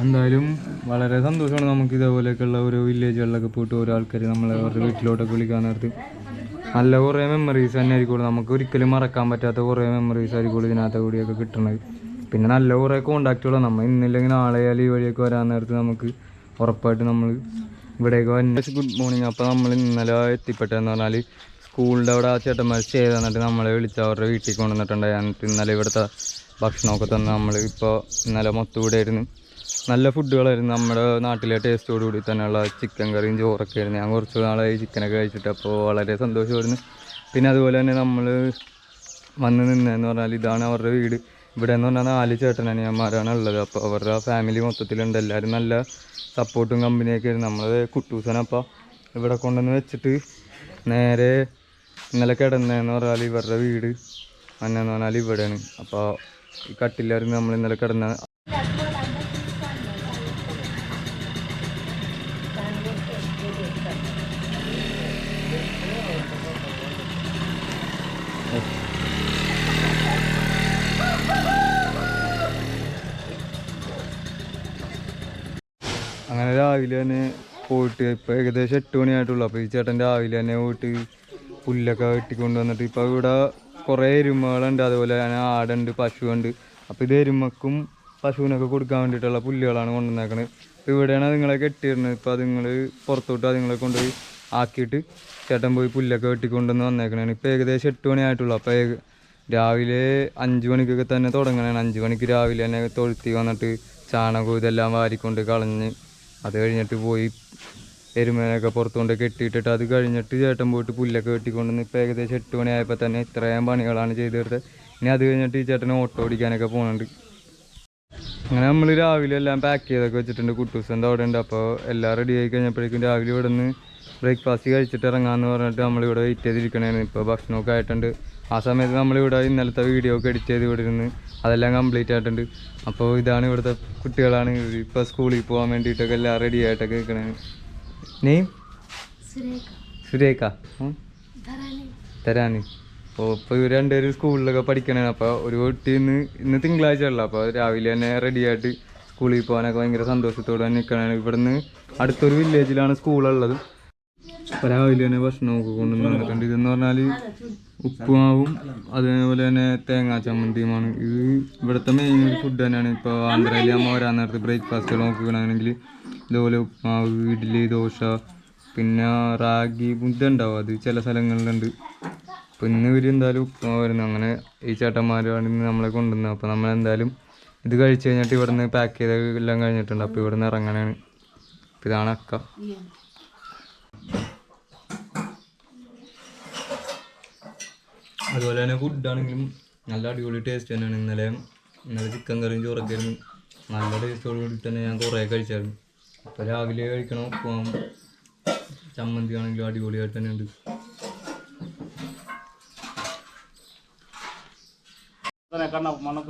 എന്തായാലും വളരെ സന്തോഷമാണ് നമുക്ക് ഇതേപോലെയൊക്കെയുള്ള ഓരോ വില്ലേജുകളിലൊക്കെ പോയിട്ട് ഓരോ ആൾക്കാർ നമ്മളെ അവരുടെ വീട്ടിലോട്ടൊക്കെ വിളിക്കാൻ നേരത്ത് നല്ല കുറേ മെമ്മറീസ് തന്നെ ആയിരിക്കും നമുക്ക് ഒരിക്കലും മറക്കാൻ പറ്റാത്ത കുറേ മെമ്മറീസ് ആയിരിക്കും ഇതിനകത്ത് കൂടിയൊക്കെ കിട്ടുന്നത് പിന്നെ നല്ല കുറേ കോണ്ടാക്റ്റുകളാണ് നമ്മൾ ഇന്നില്ലെങ്കിൽ നാളെ ഈ വഴിയൊക്കെ വരാൻ നേരത്ത് നമുക്ക് ഉറപ്പായിട്ട് നമ്മൾ ഇവിടേക്ക് വന്നെ ഗുഡ് മോർണിംഗ് അപ്പോൾ നമ്മൾ ഇന്നലെ എത്തിപ്പെട്ടതെന്ന് പറഞ്ഞാൽ സ്കൂളിന്റെ അവിടെ ആ ചേട്ടന്മാർ സ്റ്റേ തന്നിട്ട് നമ്മളെ വിളിച്ച് അവരുടെ വീട്ടിൽ കൊണ്ടുവന്നിട്ടുണ്ടായി. എന്നിട്ട് ഇന്നലെ ഇവിടുത്തെ ഭക്ഷണമൊക്കെ തന്ന് നമ്മൾ ഇപ്പോൾ ഇന്നലെ മൊത്തം ഇവിടെ ആയിരുന്നു. നല്ല ഫുഡുകളായിരുന്നു നമ്മുടെ നാട്ടിലെ ടേസ്റ്റോട് കൂടി തന്നെയുള്ള ചിക്കൻ കറിയും ചോറൊക്കെ ആയിരുന്നു. ഞാൻ കുറച്ച് നാളായി ചിക്കനൊക്കെ കഴിച്ചിട്ട് അപ്പോൾ വളരെ സന്തോഷമായിരുന്നു. പിന്നെ അതുപോലെ തന്നെ നമ്മൾ വന്ന് നിന്നതെന്ന് പറഞ്ഞാൽ ഇതാണ് അവരുടെ വീട്. ഇവിടെ എന്ന് പറഞ്ഞാൽ നാല് ചേട്ടനനിയന്മാരാണ് ഉള്ളത്. അപ്പോൾ അവരുടെ ഫാമിലി മൊത്തത്തിലുണ്ട്. എല്ലാവരും നല്ല സപ്പോർട്ടും കമ്പനിയൊക്കെ ആയിരുന്നു. നമ്മൾ കുട്ടൂസനപ്പോൾ ഇവിടെ കൊണ്ടുവന്ന് വെച്ചിട്ട് നേരെ ഇന്നലെ കിടന്നതെന്ന് പറഞ്ഞാൽ ഇവരുടെ വീട് അന്നെന്ന് പറഞ്ഞാൽ ഇവിടെയാണ്. അപ്പോൾ ഈ കട്ടിലായിരുന്നു നമ്മൾ ഇന്നലെ കിടന്ന അങ്ങനെ രാവിലെ തന്നെ പോയിട്ട് ഇപ്പം ഏകദേശം എട്ട് മണിയായിട്ടുള്ളൂ. അപ്പോൾ ഈ ചേട്ടൻ രാവിലെ തന്നെ പോയിട്ട് പുല്ലൊക്കെ വെട്ടിക്കൊണ്ട് വന്നിട്ട് ഇപ്പോൾ ഇവിടെ കുറേ എരുമകളുണ്ട്. അതുപോലെ തന്നെ ആടുണ്ട് പശുവുണ്ട്. അപ്പോൾ ഇത് എരുമക്കും പശുവിനൊക്കെ കൊടുക്കാൻ വേണ്ടിയിട്ടുള്ള പുല്ലുകളാണ് കൊണ്ടുവന്നേക്കണത് ഇപ്പോൾ ഇവിടെയാണ് അതുങ്ങളെ കെട്ടിയിരുന്നത്. ഇപ്പോൾ അതുങ്ങൾ പുറത്തോട്ട് അതുങ്ങളെ കൊണ്ടുപോയി ആക്കിയിട്ട് ചേട്ടൻ പോയി പുല്ലൊക്കെ വെട്ടിക്കൊണ്ടുവന്ന് വന്നേക്കണേ ഇപ്പോൾ ഏകദേശം എട്ട് മണിയായിട്ടുള്ളൂ അപ്പോൾ രാവിലെ അഞ്ച് മണിക്കൊക്കെ തന്നെ തുടങ്ങണേ അഞ്ച് മണിക്ക് രാവിലെ തന്നെ തൊഴുത്തി വന്നിട്ട് ചാണകവും ഇതെല്ലാം വാരിക്കൊണ്ട് കളഞ്ഞ് അത് കഴിഞ്ഞിട്ട് പോയി എരുമേനൊക്കെ പുറത്തുകൊണ്ട് കെട്ടിയിട്ടിട്ട് അത് കഴിഞ്ഞിട്ട് ചേട്ടൻ പോയിട്ട് പുല്ലൊക്കെ വെട്ടിക്കൊണ്ടുവന്ന് ഇപ്പോൾ ഏകദേശം എട്ട് മണിയായപ്പോൾ തന്നെ ഇത്രയും പണികളാണ് ചെയ്ത് തീർത്തത് ഇനി അത് കഴിഞ്ഞിട്ട് ഈ ചേട്ടൻ ഓട്ടോ ഓടിക്കാനൊക്കെ പോകുന്നുണ്ട് അങ്ങനെ നമ്മൾ രാവിലെ എല്ലാം പാക്ക് ചെയ്തൊക്കെ വെച്ചിട്ടുണ്ട്. കുട്ടൂസന്റെ അവിടെ ഉണ്ട്? അപ്പോൾ എല്ലാം റെഡി ആയി കഴിഞ്ഞപ്പോഴേക്കും രാവിലെ ഇവിടെ നിന്ന് ബ്രേക്ക്ഫാസ്റ്റ് കഴിച്ചിട്ട് ഇറങ്ങാമെന്ന് പറഞ്ഞിട്ട് നമ്മളിവിടെ വെയിറ്റ് ചെയ്തിരിക്കണേന്ന് ഇപ്പോൾ ഭക്ഷണമൊക്കെ ആയിട്ടുണ്ട്. ആ സമയത്ത് നമ്മളിവിടെ ഇന്നലത്തെ വീഡിയോ ഒക്കെ എഡിറ്റ് ചെയ്ത് ഇവിടെ ഇരുന്ന് അതെല്ലാം കംപ്ലീറ്റ് ആയിട്ടുണ്ട്. അപ്പോൾ ഇതാണ് ഇവിടുത്തെ കുട്ടികളാണ്. ഇപ്പോൾ സ്കൂളിൽ പോകാൻ വേണ്ടിയിട്ടൊക്കെ എല്ലാം റെഡി ആയിട്ടൊക്കെ നിൽക്കണേ നെയ്ം സുരേഖ. തരാനി. അപ്പോൾ ഇപ്പോൾ ഇവർ രണ്ടുപേരും സ്കൂളിലൊക്കെ പഠിക്കണേ അപ്പോൾ ഒരു കുട്ടി ഇന്ന് ഇന്ന് തിങ്കളാഴ്ച ഉള്ള. അപ്പോൾ രാവിലെ തന്നെ റെഡിയായിട്ട് സ്കൂളിൽ പോകാനൊക്കെ ഭയങ്കര സന്തോഷത്തോടെ തന്നെ നിൽക്കണേ ഇവിടുന്ന് അടുത്തൊരു വില്ലേജിലാണ് സ്കൂളുള്ളത് അപ്പോൾ രാവിലെ തന്നെ ഭക്ഷണമൊക്കെ കൊണ്ടുവന്ന് വന്നിട്ടുണ്ട് ഇതെന്ന് പറഞ്ഞാൽ ഉപ്പുമാവും അതേപോലെ തന്നെ തേങ്ങാ ചമ്മന്തിയുമാണ്. ഇത് ഇവിടുത്തെ മെയിൻ ഫുഡ് തന്നെയാണ്. ഇപ്പോൾ ആന്ധ്രയിൽ അമ്മ വരാൻ നേരത്ത് ബ്രേക്ക്ഫാസ്റ്റ് നോക്കുകയാണെങ്കിൽ ഇതുപോലെ ഉപ്പ്മാവ് ഇഡ്ഡലി ദോശ പിന്നെ റാഗി മുദ്ദ ഉണ്ടാവും അത് ചില സ്ഥലങ്ങളിലുണ്ട്. അപ്പോൾ ഇന്ന് ഇവർ എന്തായാലും ഉപ്പ്മാവ് വരുന്നു അങ്ങനെ ഈ ചേട്ടന്മാരാണ് ഇന്ന് നമ്മളെ കൊണ്ടുവന്നത്. അപ്പോൾ നമ്മൾ എന്തായാലും ഇത് കഴിച്ച് കഴിഞ്ഞിട്ട് ഇവിടുന്ന് പാക്ക് ചെയ്ത എല്ലാം കഴിഞ്ഞിട്ടുണ്ട്. അപ്പോൾ ഇവിടുന്ന് ഇറങ്ങണാണ് അപ്പോൾ ഇതാണ് അക്ക. അതുപോലെ തന്നെ ഫുഡാണെങ്കിലും നല്ല അടിപൊളി ടേസ്റ്റ് തന്നെയാണ്. ഇന്നലെ ഇന്നലെ ചിക്കൻ കറിയും ചോറൊക്കെ ആയിരുന്നു. നല്ല ടേസ്റ്റോട് കൂടി തന്നെ ഞാൻ കുറേ കഴിച്ചായിരുന്നു. അപ്പോൾ രാവിലെ കഴിക്കണം ഉപ്പും ചമ്മന്തി ആണെങ്കിലും അടിപൊളിയായിട്ട് തന്നെ ഉണ്ട്.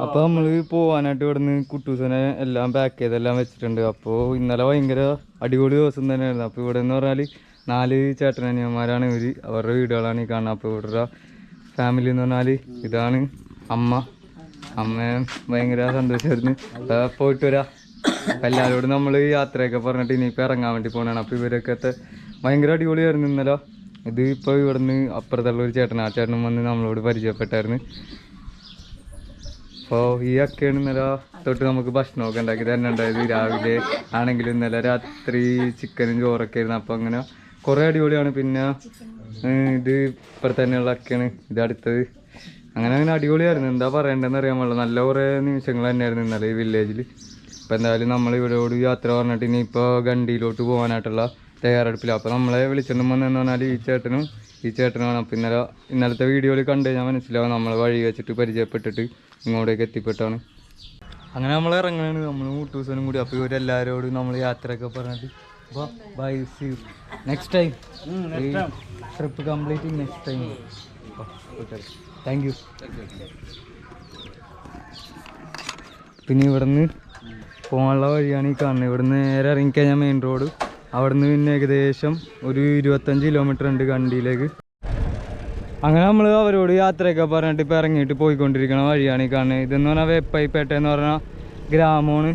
അപ്പോൾ നമ്മൾ പോവാനായിട്ട് ഇവിടുന്ന് കുട്ടൂസനെ എല്ലാം പാക്ക് ചെയ്തെല്ലാം വെച്ചിട്ടുണ്ട്. അപ്പോൾ ഇന്നലെ ഭയങ്കര അടിപൊളി ദിവസം തന്നെയായിരുന്നു. അപ്പോൾ ഇവിടെ എന്ന് പറഞ്ഞാൽ നാല് ചേട്ടനനിയന്മാരാണ് ഇവർ അവരുടെ വീടുകളാണ് ഈ കാണുന്നത്. അപ്പോൾ ഇവരുടെ ഫാമിലി എന്ന് പറഞ്ഞാൽ ഇതാണ് അമ്മ. അമ്മ ഭയങ്കര സന്തോഷമായിരുന്നു പോയിട്ട് വരാം. എല്ലാവരോടും നമ്മൾ യാത്രയൊക്കെ പറഞ്ഞിട്ട് ഇനിയിപ്പോൾ ഇറങ്ങാൻ വേണ്ടി പോണാണ് അപ്പോൾ ഇവരൊക്കെ ഭയങ്കര അടിപൊളിയായിരുന്നു ഇന്നലെ. ഇത് ഇപ്പോൾ ഇവിടുന്ന് അപ്പുറത്തുള്ള ഒരു ചേട്ടൻ ആ ചേട്ടനും വന്ന് നമ്മളോട് പരിചയപ്പെട്ടായിരുന്നു. അപ്പോൾ ഈ ഒക്കെയാണ് ഇന്നലെ തൊട്ട് നമുക്ക് ഭക്ഷണമൊക്കെ ഉണ്ടാക്കി തന്നെ ഉണ്ടായത് രാവിലെ ആണെങ്കിലും ഇന്നലെ രാത്രി ചിക്കനും ചോറൊക്കെ ആയിരുന്നു. അപ്പോൾ അങ്ങനെ കുറേ അടിപൊളിയാണ്. പിന്നെ ഇത് ഇപ്പുറത്ത് തന്നെയുള്ള ഒക്കെയാണ് ഇത് അടുത്തത്. അങ്ങനെ അങ്ങനെ അടിപൊളിയായിരുന്നു. എന്താ പറയണ്ടെന്ന് അറിയാൻ പാടില്ല. നല്ല കുറേ നിമിഷങ്ങൾ തന്നെയായിരുന്നു ഇന്നലെ ഈ വില്ലേജിൽ അപ്പോൾ എന്തായാലും നമ്മൾ ഇവരോട് യാത്ര പറഞ്ഞിട്ട് ഇനി ഇപ്പോൾ ഗണ്ടിയിലോട്ട് പോകാനായിട്ടുള്ള തയ്യാറെടുപ്പില്ല അപ്പോൾ നമ്മളെ വിളിച്ചിട്ടും വന്നതെന്ന് പറഞ്ഞാൽ ഈ ചേട്ടനും ഈ ചേട്ടനാണ് അപ്പോൾ ഇന്നലെ ഇന്നലത്തെ വീഡിയോയിൽ കണ്ടു കഴിഞ്ഞാൽ മനസ്സിലാവും നമ്മൾ വഴി വെച്ചിട്ട് പരിചയപ്പെട്ടിട്ട് ഇങ്ങോട്ടേക്ക് എത്തിപ്പെട്ടാണ്. അങ്ങനെ നമ്മൾ ഇറങ്ങുകയാണ് നമ്മൾ മൂട്ടൂസനും കൂടി. അപ്പോൾ ഇവരെല്ലാവരോടും നമ്മൾ യാത്രയൊക്കെ പറഞ്ഞിട്ട് അപ്പോൾ bye see next time trip complete next time thank you പിന്നെ ഇവിടുന്ന് പോകാനുള്ള വഴിയാണ് ഈ കാണുന്നത്. ഇവിടുന്ന് നേരെ ഇറങ്ങിക്കഴിഞ്ഞാൽ മെയിൻ റോഡ് അവിടുന്ന് പിന്നെ ഏകദേശം ഒരു ഇരുപത്തഞ്ച് കിലോമീറ്റർ ഉണ്ട് കണ്ടിയിലേക്ക്. അങ്ങനെ നമ്മൾ അവരോട് യാത്രയൊക്കെ പറഞ്ഞിട്ട് ഇപ്പോൾ ഇറങ്ങിയിട്ട് പോയിക്കൊണ്ടിരിക്കുന്ന വഴിയാണ് ഈ കാണുന്നത്. ഇതെന്ന് പറഞ്ഞാൽ വെപ്പൈപ്പേട്ട എന്ന് പറഞ്ഞാൽ ഗ്രാമമാണ്.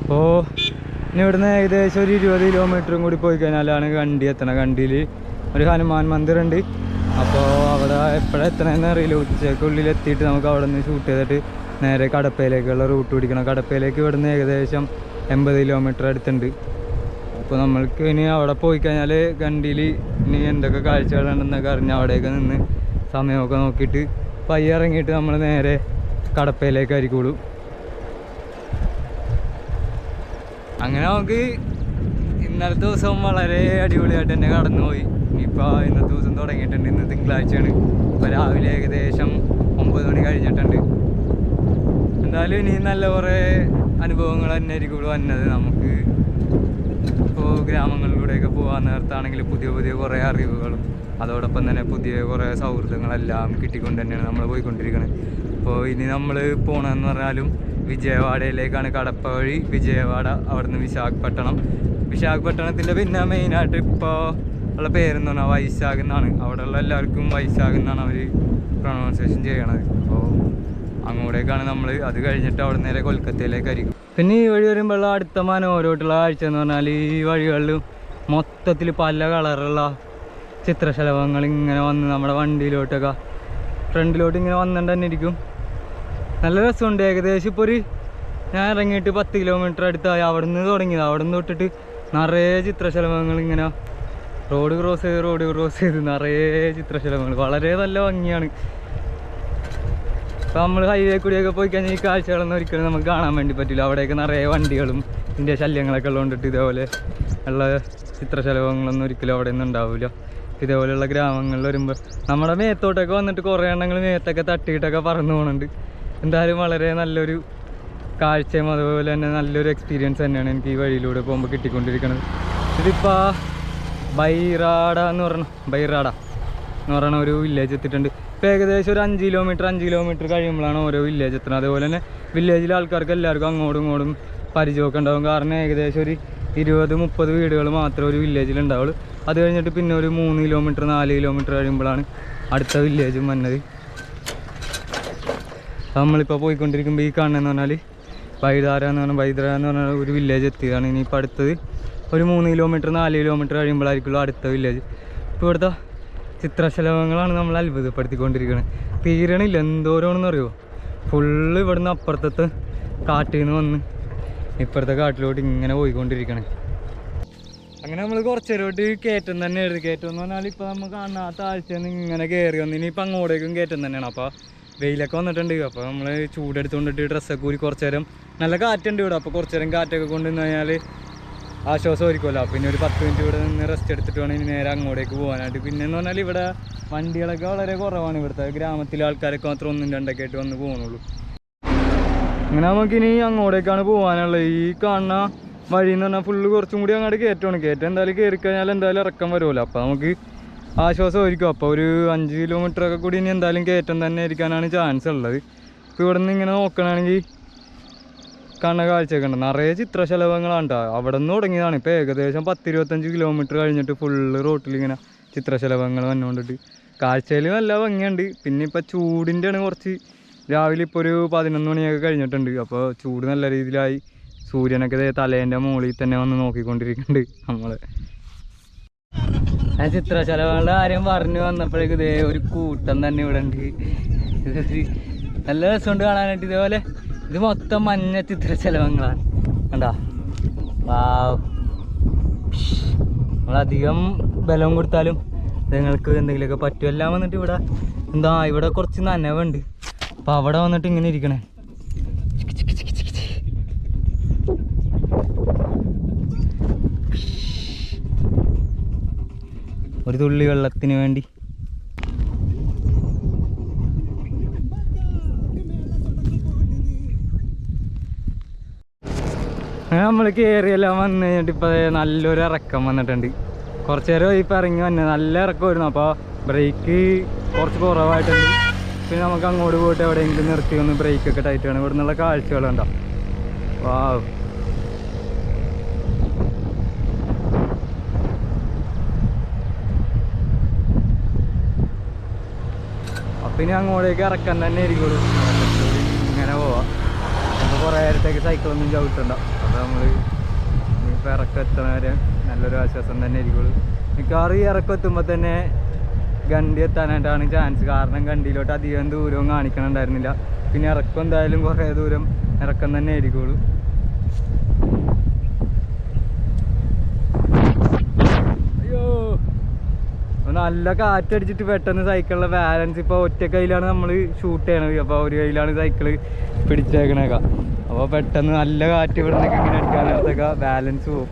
അപ്പോൾ ഇനി ഇവിടുന്ന് ഏകദേശം ഒരു ഇരുപത് കിലോമീറ്ററും കൂടി പോയി കഴിഞ്ഞാലാണ് കണ്ടി എത്തണം. കണ്ടിയിൽ ഒരു ഹനുമാൻ മന്ദിറുണ്ട്. അപ്പോൾ അവിടെ എപ്പോഴെത്തണമെന്ന് അറിയില്ല. ഉച്ചയ്ക്കുള്ളിൽ എത്തിയിട്ട് നമുക്ക് അവിടെ നിന്ന് ഷൂട്ട് ചെയ്തിട്ട് നേരെ കടപ്പയിലേക്കുള്ള റൂട്ട് പിടിക്കണം. കടപ്പയിലേക്ക് ഇവിടുന്ന് ഏകദേശം എൺപത് കിലോമീറ്റർ അടുത്തുണ്ട്. അപ്പോൾ നമ്മൾക്ക് ഇനി അവിടെ പോയി കഴിഞ്ഞാൽ ഗണ്ടിയിൽ ഇനി എന്തൊക്കെ കാഴ്ചകളുണ്ടെന്നൊക്കെ അറിഞ്ഞ് അവിടെയൊക്കെ നിന്ന് സമയമൊക്കെ നോക്കിയിട്ട് പയ്യ ഇറങ്ങിയിട്ട് നമ്മൾ നേരെ കടപ്പയിലേക്കായിരിക്കുള്ളൂ. അങ്ങനെ നമുക്ക് ഇന്നലത്തെ ദിവസം വളരെ അടിപൊളിയായിട്ട് തന്നെ കടന്നുപോയി. ഇനിയിപ്പോൾ ഇന്നത്തെ ദിവസം തുടങ്ങിയിട്ടുണ്ട്. ഇന്ന് തിങ്കളാഴ്ചയാണ്. ഇപ്പോൾ രാവിലെ ഏകദേശം ഒമ്പത് മണി കഴിഞ്ഞിട്ടുണ്ട്. എന്തായാലും ഇനി നല്ല കുറേ അനുഭവങ്ങൾ തന്നെ ആയിരിക്കും ഇവിടെ വന്നത് നമുക്ക്. ഇപ്പോൾ ഗ്രാമങ്ങളിലൂടെയൊക്കെ പോകാൻ നേരത്താണെങ്കിൽ പുതിയ പുതിയ കുറേ അറിവുകളും അതോടൊപ്പം തന്നെ പുതിയ കുറേ സൗഹൃദങ്ങളെല്ലാം കിട്ടിക്കൊണ്ട് തന്നെയാണ് നമ്മൾ പോയിക്കൊണ്ടിരിക്കുന്നത് അപ്പോൾ ഇനി നമ്മൾ പോകണമെന്ന് പറഞ്ഞാലും വിജയവാഡയിലേക്കാണ് കടപ്പ വഴി വിജയവാഡ അവിടുന്ന് വിശാഖപട്ടണം. വിശാഖപട്ടണത്തിന്റെ പിന്നെ മെയിനായിട്ട് ഇപ്പോൾ ഉള്ള പേരെന്ന് പറഞ്ഞാൽ വൈശാഖ് എന്നാണ്. അവിടെയുള്ള എല്ലാവർക്കും വൈശാഖ് എന്നാണ് അവർ പ്രൊണൗൺസിയേഷൻ ചെയ്യണത്. അപ്പോൾ അങ്ങോട്ടേക്കാണ് നമ്മൾ അത് കഴിഞ്ഞിട്ട് അവിടെ നേരെ കൊൽക്കത്തയിലേക്കായിരിക്കും. പിന്നെ ഈ വഴി വരുമ്പോഴുള്ള അടുത്ത മനോഹരമായിട്ടുള്ള ആഴ്ച എന്ന് പറഞ്ഞാൽ ഈ വഴികളിൽ മൊത്തത്തിൽ പല കളറുള്ള ചിത്രശലഭങ്ങൾ ഇങ്ങനെ വന്ന് നമ്മുടെ വണ്ടിയിലോട്ടൊക്കെ ഫ്രണ്ടിലോട്ട് ഇങ്ങനെ വന്നിട്ട് തന്നെ ഇരിക്കും. നല്ല രസമുണ്ട്. ഏകദേശം ഇപ്പോൾ ഒരു ഞാൻ ഇറങ്ങിയിട്ട് പത്ത് കിലോമീറ്റർ അടുത്തായി. അവിടെ നിന്ന് തുടങ്ങിയത്. അവിടെ നിന്ന് തൊട്ടിട്ട് നിറയെ ചിത്രശലഭങ്ങൾ ഇങ്ങനെ റോഡ് ക്രോസ് ചെയ്ത് റോഡ് ക്രോസ് ചെയ്ത് നിറയെ ചിത്രശലഭങ്ങൾ. വളരെ നല്ല ഭംഗിയാണ്. ഇപ്പം നമ്മൾ ഹൈവേ കൂടിയൊക്കെ പോയി കഴിഞ്ഞാൽ ഈ കാഴ്ചകളൊന്നും ഒരിക്കലും നമുക്ക് കാണാൻ വേണ്ടി പറ്റില്ല. അവിടെയൊക്കെ നിറയെ വണ്ടികളും ഇതിന്റെ ശല്യങ്ങളൊക്കെ ഉള്ളതുകൊണ്ടിട്ട് ഇതേപോലെ ഉള്ള ചിത്രശലഭങ്ങളൊന്നും ഒരിക്കലും അവിടെ ഒന്നും ഉണ്ടാവില്ല ഇതേപോലെയുള്ള ഗ്രാമങ്ങളിൽ വരുമ്പോൾ നമ്മുടെ മേത്തോട്ടൊക്കെ വന്നിട്ട് കുറേ എണ്ണങ്ങൾ മേത്തൊക്കെ തട്ടിയിട്ടൊക്കെ പറന്നു പോകുന്നുണ്ട് എന്തായാലും വളരെ നല്ലൊരു കാഴ്ചയും അതുപോലെ തന്നെ നല്ലൊരു എക്സ്പീരിയൻസ് തന്നെയാണ് എനിക്ക് ഈ വഴിയിലൂടെ പോകുമ്പോൾ കിട്ടിക്കൊണ്ടിരിക്കുന്നത് ഇതിപ്പോൾ ബൈറാഡ എന്ന് പറയണം ബൈറാഡ എന്ന് പറയണ ഒരു വില്ലേജ് എത്തിയിട്ടുണ്ട്. ഇപ്പോൾ ഏകദേശം ഒരു അഞ്ച് കിലോമീറ്റർ അഞ്ച് കിലോമീറ്റർ കഴിയുമ്പോഴാണ് ഓരോ വില്ലേജ് എത്തുന്നത്. അതുപോലെ തന്നെ വില്ലേജിലെ ആൾക്കാർക്ക് എല്ലാവർക്കും അങ്ങോട്ടും ഇങ്ങോട്ടും പരിചയമൊക്കെ ഉണ്ടാവും. കാരണം ഏകദേശം ഒരു ഇരുപത് മുപ്പത് വീടുകൾ മാത്രമേ ഒരു വില്ലേജിൽ ഉണ്ടാവുള്ളൂ. അത് കഴിഞ്ഞിട്ട് പിന്നെ ഒരു മൂന്ന് കിലോമീറ്റർ നാല് കിലോമീറ്റർ കഴിയുമ്പോഴാണ് അടുത്ത വില്ലേജും വന്നത്. നമ്മളിപ്പോൾ പോയിക്കൊണ്ടിരിക്കുമ്പോൾ ഈ കാണുന്നതെന്ന് പറഞ്ഞാൽ വൈദാര എന്ന് പറഞ്ഞാൽ വൈദ്ര എന്ന് പറഞ്ഞ ഒരു വില്ലേജ് എത്തിയതാണ് ഇനിയിപ്പോൾ അടുത്തത് ഒരു മൂന്ന് കിലോമീറ്റർ നാല് കിലോമീറ്റർ കഴിയുമ്പോഴായിരിക്കുള്ളൂ അടുത്ത വില്ലേജ് ഇപ്പോൾ ഇവിടുത്തെ ചിത്രശലഭങ്ങളാണ് നമ്മൾ അത്ഭുതപ്പെടുത്തിക്കൊണ്ടിരിക്കുന്നത് തീരണില്ല എന്തോരമാണെന്ന് അറിയുമോ ഫുള്ള് ഇവിടുന്ന് അപ്പുറത്തത്തെ കാട്ടിൽ നിന്ന് വന്ന് ഇപ്പുറത്തെ കാട്ടിലോട്ട് ഇങ്ങനെ പോയിക്കൊണ്ടിരിക്കണേ. അങ്ങനെ നമ്മൾ കുറച്ച് നേരോട്ട് കയറ്റം തന്നെ എഴുതി. കയറ്റം എന്ന് പറഞ്ഞാൽ ഇപ്പോൾ നമ്മൾ കാണുന്ന ആ താഴ്ചയിൽ നിന്ന് ഇങ്ങനെ കയറി വന്ന് ഇനിയിപ്പോൾ അങ്ങോട്ടേക്കും കയറ്റം തന്നെയാണ്. അപ്പോൾ വെയിലൊക്കെ വന്നിട്ടുണ്ട്. അപ്പോൾ നമ്മൾ ചൂടെടുത്തുകൊണ്ടിട്ട് ഡ്രസ്സൊക്കെ കൂടി കുറച്ച് നേരം നല്ല കാറ്റുണ്ട് ഇവിടെ. അപ്പോൾ കുറച്ച് നേരം കാറ്റൊക്കെ കൊണ്ടുവന്നു കഴിഞ്ഞാൽ ആശ്വാസമായിരിക്കുമല്ലോ. പിന്നെ ഒരു പത്ത് മിനിറ്റ് ഇവിടെ നിന്ന് റെസ്റ്റ് എടുത്തിട്ട് വേണം ഇനി നേരെ അങ്ങോട്ടേക്ക് പോകാനായിട്ട്. പിന്നെ എന്ന് പറഞ്ഞാൽ ഇവിടെ വണ്ടികളൊക്കെ വളരെ കുറവാണ് ഇവിടുത്തെ. ഗ്രാമത്തിലെ ആൾക്കാരൊക്കെ മാത്രം ഒന്നും രണ്ടൊക്കെ ആയിട്ട് വന്ന് പോകുന്നുള്ളൂ. അങ്ങനെ നമുക്കിനി അങ്ങോട്ടേക്കാണ് പോകാനുള്ളത്. ഈ കാണുന്ന വഴി എന്ന് പറഞ്ഞാൽ ഫുള്ള് കുറച്ചും കൂടി അങ്ങോട്ട് കയറ്റമാണ് കയറ്റം എന്തായാലും കയറി കഴിഞ്ഞാൽ എന്തായാലും ഇറക്കം വരുമല്ലോ അപ്പോൾ നമുക്ക് ആശ്വാസമായിരിക്കും. അപ്പോൾ ഒരു അഞ്ച് കിലോമീറ്റർ ഒക്കെ കൂടി ഇനി എന്തായാലും കയറ്റം തന്നെ ഇരിക്കാനാണ് ചാൻസ് ഉള്ളത്. ഇപ്പോൾ ഇവിടെ നിന്ന് ഇങ്ങനെ നോക്കണമെങ്കിൽ കാണുന്ന കാഴ്ചയൊക്കെ ഉണ്ട് നിറയെ ചിത്രശലഭങ്ങളാണ് കേട്ടോ. അവിടെ നിന്ന് തുടങ്ങിയതാണ്. ഇപ്പോൾ ഏകദേശം പത്ത് ഇരുപത്തഞ്ച് കിലോമീറ്റർ കഴിഞ്ഞിട്ട് ഫുള്ള് റോട്ടിൽ ഇങ്ങനെ ചിത്രശലഭങ്ങൾ വന്നുകൊണ്ടിട്ട് കാഴ്ചയിൽ നല്ല ഭംഗിയുണ്ട്. പിന്നെ ഇപ്പോൾ ചൂടിന്റെയാണ് കുറച്ച് രാവിലെ ഇപ്പോൾ ഒരു പതിനൊന്ന് മണിയൊക്കെ കഴിഞ്ഞിട്ടുണ്ട്. അപ്പോൾ ചൂട് നല്ല രീതിയിലായി. സൂര്യനൊക്കെ തലേന്റെ മുകളിൽ തന്നെ വന്ന് നോക്കിക്കൊണ്ടിരിക്കുന്നുണ്ട് നമ്മൾ ഞാൻ ചിത്രശലഭങ്ങളുടെ കാര്യം പറഞ്ഞു വന്നപ്പോഴേക്കും ഇതേ ഒരു കൂട്ടം തന്നെ ഇവിടെ ഉണ്ട്. നല്ല രസമുണ്ട് കാണാനായിട്ട് ഇതേപോലെ. ഇത് മൊത്തം മഞ്ഞ ചിത്ര ചെലവങ്ങളാണ്. കണ്ടാ? വാവ്. നമ്മളധികം ബലം കൊടുത്താലും നിങ്ങൾക്ക് എന്തെങ്കിലുമൊക്കെ പറ്റുമെല്ലാം വന്നിട്ട് ഇവിടെ എന്താ ഇവിടെ കുറച്ച് നനവുണ്ട്. അപ്പം അവിടെ വന്നിട്ട് ഇങ്ങനെ ഇരിക്കണേ. ഒരു തുള്ളി വെള്ളത്തിന് വേണ്ടി നമ്മൾ കയറിയെല്ലാം വന്നു കഴിഞ്ഞിട്ട് ഇപ്പോൾ നല്ലൊരു ഇറക്കം വന്നിട്ടുണ്ട്. കുറച്ച് നേരം ഇപ്പോൾ ഇറങ്ങി വന്നെ നല്ല ഇറക്കമായിരുന്നു അപ്പോൾ ബ്രേക്ക് കുറച്ച് കുറവായിട്ടുണ്ട്. പിന്നെ നമുക്ക് അങ്ങോട്ട് പോയിട്ട് എവിടെയെങ്കിലും നിർത്തി ഒന്ന് ബ്രേക്ക് ഒക്കെ ടൈറ്റ് വേണം. ഇവിടെ നിന്നുള്ള കാഴ്ചകളുണ്ടോ വാവ് പിന്നെ അങ്ങോട്ടേക്ക് ഇറക്കാൻ തന്നെ ആയിരിക്കുള്ളൂ. ഇങ്ങനെ പോവാം. അപ്പോൾ കുറേ നേരത്തേക്ക് സൈക്കിളൊന്നും ചവിട്ടണ്ട. അപ്പോൾ നമ്മൾ ഇനിയിപ്പോൾ ഇറക്കം എത്തണ വരെ നല്ലൊരു ആശ്വാസം തന്നെ ആയിരിക്കുള്ളൂ. മിക്കവാറും ഈ ഇറക്കം എത്തുമ്പോൾ തന്നെ ഗണ്ടി എത്താനായിട്ടാണ് ചാൻസ് കാരണം ഗണ്ടിയിലോട്ട് അധികം ദൂരവും കാണിക്കണുണ്ടായിരുന്നില്ല. പിന്നെ ഇറക്കം എന്തായാലും കുറേ ദൂരം ഇറക്കം തന്നെ ആയിരിക്കുള്ളൂ. അയ്യോ. നല്ല കാറ്റടിച്ചിട്ട് പെട്ടെന്ന് സൈക്കിളിലെ ബാലൻസ് ഇപ്പോൾ ഒറ്റ കയ്യിലാണ് നമ്മൾ ഷൂട്ട് ചെയ്യണത്. അപ്പോൾ ഒരു കയ്യിലാണ് സൈക്കിൾ പിടിച്ചേക്കണേക്ക. അപ്പോൾ പെട്ടെന്ന് നല്ല കാറ്റ് ഇവിടെ നിന്നൊക്കെ ഇങ്ങനെ അടിക്കാനൊക്കെ ബാലൻസ് പോകും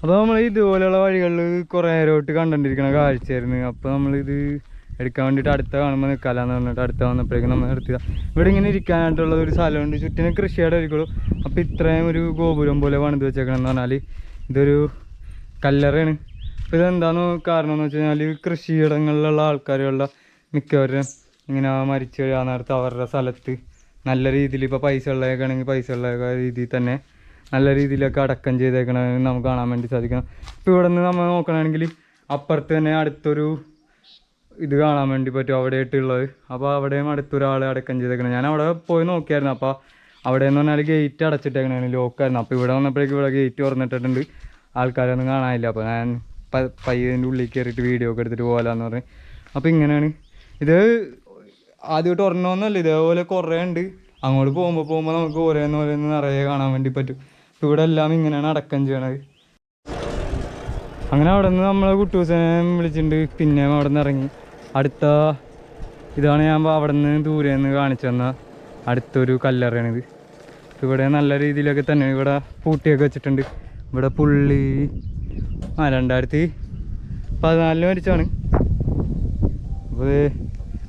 അപ്പോൾ നമ്മൾ ഇതുപോലെയുള്ള വഴികളിൽ കുറേ നേരമായിട്ട് കണ്ടുകൊണ്ടിരിക്കണ കാഴ്ചയായിരുന്നു. അപ്പോൾ നമ്മളിത് എടുക്കാൻ വേണ്ടിയിട്ട് അടുത്ത കാണുമ്പോൾ നിൽക്കാമെന്ന് പറഞ്ഞിട്ട് അടുത്ത വന്നപ്പോഴേക്കും നമ്മൾ നിർത്തിയ ഇവിടെ ഇങ്ങനെ ഇരിക്കാനായിട്ടുള്ള ഒരു സ്ഥലമുണ്ട്. ചുറ്റിനും കൃഷിയുടെ ഒരുക്കുള്ളൂ അപ്പോൾ ഇത്രയും ഒരു ഗോപുരം പോലെ പണിത് വെച്ചേക്കണമെന്ന് പറഞ്ഞാൽ ഇതൊരു കല്ലറയാണ്. അപ്പോൾ ഇതെന്താണെന്ന് കാരണം എന്ന് വെച്ച് കഴിഞ്ഞാൽ കൃഷിയിടങ്ങളിലുള്ള ആൾക്കാരുള്ള മിക്കവരും ഇങ്ങനെ മരിച്ചു കഴിയാൻ നേരത്ത് അവരുടെ സ്ഥലത്ത് നല്ല രീതിയിൽ ഇപ്പോൾ പൈസ ഉള്ളതൊക്കെ ആണെങ്കിൽ പൈസ ഉള്ള രീതിയിൽ തന്നെ നല്ല രീതിയിലൊക്കെ അടക്കം ചെയ്തേക്കണമെന്ന് നമുക്ക് കാണാൻ വേണ്ടി സാധിക്കണം. ഇപ്പോൾ ഇവിടെ നിന്ന് നമ്മൾ നോക്കണമെങ്കിൽ അപ്പുറത്ത് തന്നെ അടുത്തൊരു ഇത് കാണാൻ വേണ്ടി പറ്റും അവിടെ ആയിട്ടുള്ളത് അപ്പോൾ അവിടെയും അടുത്തൊരാളെ അടക്കം ചെയ്തേക്കണം ഞാൻ അവിടെ പോയി നോക്കിയായിരുന്നു. അപ്പോൾ അവിടെ എന്ന് പറഞ്ഞാൽ ഗേറ്റ് അടച്ചിട്ടേക്കണ ലോക്കായിരുന്നു അപ്പോൾ ഇവിടെ വന്നപ്പോഴേക്കും ഇവിടെ ഗേറ്റ് തുറന്നിട്ടിട്ടുണ്ട്. ആൾക്കാരൊന്നും കാണാനില്ല. അപ്പോൾ ഞാൻ പയ്യതിന്റെ ഉള്ളിൽ കയറിയിട്ട് വീഡിയോ ഒക്കെ എടുത്തിട്ട് പോകാമെന്ന് പറഞ്ഞു. അപ്പോൾ ഇങ്ങനെയാണ്. ഇത് ആദ്യമായിട്ട് ഒരെണ്ണമൊന്നുമല്ല. ഇതേപോലെ കുറേ ഉണ്ട്. അങ്ങോട്ട് പോകുമ്പോൾ പോകുമ്പോൾ നമുക്ക് ഓരോന്ന് ഓരോന്ന് നിറയെ കാണാൻ വേണ്ടി പറ്റും. ഇപ്പോൾ ഇവിടെ എല്ലാം ഇങ്ങനെയാണ് അടക്കം ചെയ്യണത്. അങ്ങനെ അവിടെ നിന്ന് നമ്മളെ കുട്ടൂസനെ വിളിച്ചിട്ടുണ്ട്. പിന്നെയും അവിടെ നിന്ന് ഇറങ്ങി. അടുത്ത ഇതാണ് ഞാൻ അവിടെ നിന്ന് ദൂരെ നിന്ന് കാണിച്ചു തന്ന അടുത്തൊരു കല്ലറയാണിത്. ഇവിടെ നല്ല രീതിയിലൊക്കെ തന്നെ ഇവിടെ പൂട്ടിയൊക്കെ വെച്ചിട്ടുണ്ട്. ഇവിടെ പുള്ളി ആ രണ്ടായിരത്തി പതിനാലിന് മരിച്ചാണ് അപ്പോൾ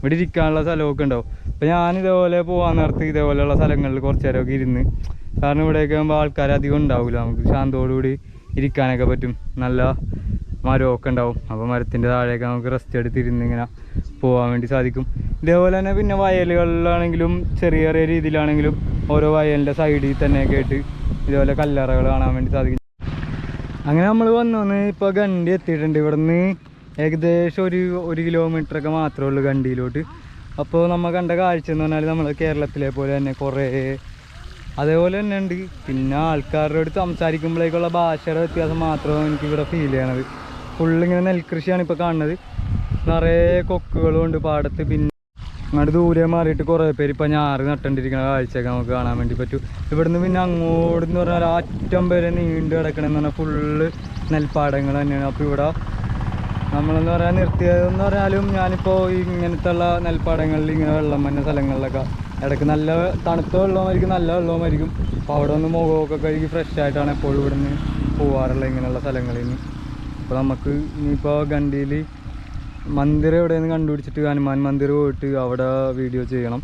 ഇവിടെ ഇരിക്കാനുള്ള സ്ഥലമൊക്കെ ഉണ്ടാവും. അപ്പോൾ ഞാൻ ഇതേപോലെ പോകാൻ നേരത്ത് ഇതേപോലെയുള്ള സ്ഥലങ്ങളിൽ കുറച്ച് നേരമൊക്കെ ഇരുന്ന് കാരണം ഇവിടെയൊക്കെ ആകുമ്പോൾ ആൾക്കാർ അധികം ഉണ്ടാവില്ല നമുക്ക് ശാന്തോടുകൂടി ഇരിക്കാനൊക്കെ പറ്റും. നല്ല മരമൊക്കെ ഉണ്ടാവും. അപ്പോൾ മരത്തിന്റെ താഴെയൊക്കെ നമുക്ക് റെസ്റ്റ് എടുത്ത് ഇരുന്ന് ഇങ്ങനെ പോകാൻ വേണ്ടി സാധിക്കും. ഇതേപോലെ തന്നെ പിന്നെ വയലുകളിലാണെങ്കിലും ചെറിയ ചെറിയ രീതിയിലാണെങ്കിലും ഓരോ വയലിന്റെ സൈഡിൽ തന്നെയൊക്കെ ആയിട്ട് ഇതേപോലെ കല്ലറകൾ കാണാൻ വേണ്ടി സാധിക്കും. അങ്ങനെ നമ്മൾ വന്നു ഇപ്പോൾ ഗണ്ടി എത്തിയിട്ടുണ്ട്. ഇവിടുന്ന് ഏകദേശം ഒരു ഒരു കിലോമീറ്റർ ഒക്കെ മാത്രമേ ഉള്ളൂ ഗണ്ടിയിലോട്ട് അപ്പോൾ നമ്മൾ കണ്ട കാഴ്ച എന്ന് പറഞ്ഞാൽ നമ്മൾ കേരളത്തിലെ പോലെ തന്നെ കുറേ അതേപോലെ തന്നെ ഉണ്ട്. പിന്നെ ആൾക്കാരുടെ അടുത്ത് സംസാരിക്കുമ്പോഴേക്കുള്ള ഭാഷയുടെ വ്യത്യാസം മാത്രമാണ് എനിക്ക് ഇവിടെ ഫീൽ ചെയ്യണത് ഫുള്ളിങ്ങനെ നെൽകൃഷിയാണ് ഇപ്പോൾ കാണുന്നത്. നിറയെ കൊക്കുകളും ഉണ്ട് പാടത്ത്. പിന്നെ അങ്ങോട്ട് ദൂരെ മാറിയിട്ട് കുറേ പേര് ഇപ്പം ഞാറ് നട്ടണ്ടിരിക്കുന്ന കാഴ്ചയൊക്കെ നമുക്ക് കാണാൻ വേണ്ടി പറ്റും. ഇവിടുന്ന് പിന്നെ അങ്ങോട്ടെന്ന് പറഞ്ഞാൽ അറ്റം വരെ നീണ്ടു കിടക്കണമെന്ന് പറഞ്ഞാൽ ഫുള്ള് നെൽപ്പാടങ്ങൾ തന്നെയാണ്. അപ്പോൾ ഇവിടെ നമ്മളെന്ന് പറയാൻ നിർത്തിയതെന്ന് പറഞ്ഞാലും ഞാനിപ്പോൾ ഇങ്ങനത്തെ ഉള്ള നെൽപ്പാടങ്ങളിൽ ഇങ്ങനെ വെള്ളം വന്ന സ്ഥലങ്ങളിലൊക്കെ ഇടയ്ക്ക് നല്ല തണുത്ത വെള്ളമായിരിക്കും നല്ല വെള്ളവുമായിരിക്കും. അപ്പോൾ അവിടെ ഒന്ന് മുഖമൊക്കെ കഴുകി ഫ്രഷ് ആയിട്ടാണ് എപ്പോഴും ഇവിടുന്ന് പോകാറുള്ളത് ഇങ്ങനെയുള്ള സ്ഥലങ്ങളിൽ നിന്ന്. അപ്പോൾ നമുക്ക് ഇനിയിപ്പോൾ ഗണ്ടിയിൽ മന്ദിരം എവിടെയെന്ന് കണ്ടുപിടിച്ചിട്ട് ഹനുമാൻ മന്ദിർ പോയിട്ട് അവിടെ വീഡിയോ ചെയ്യണം.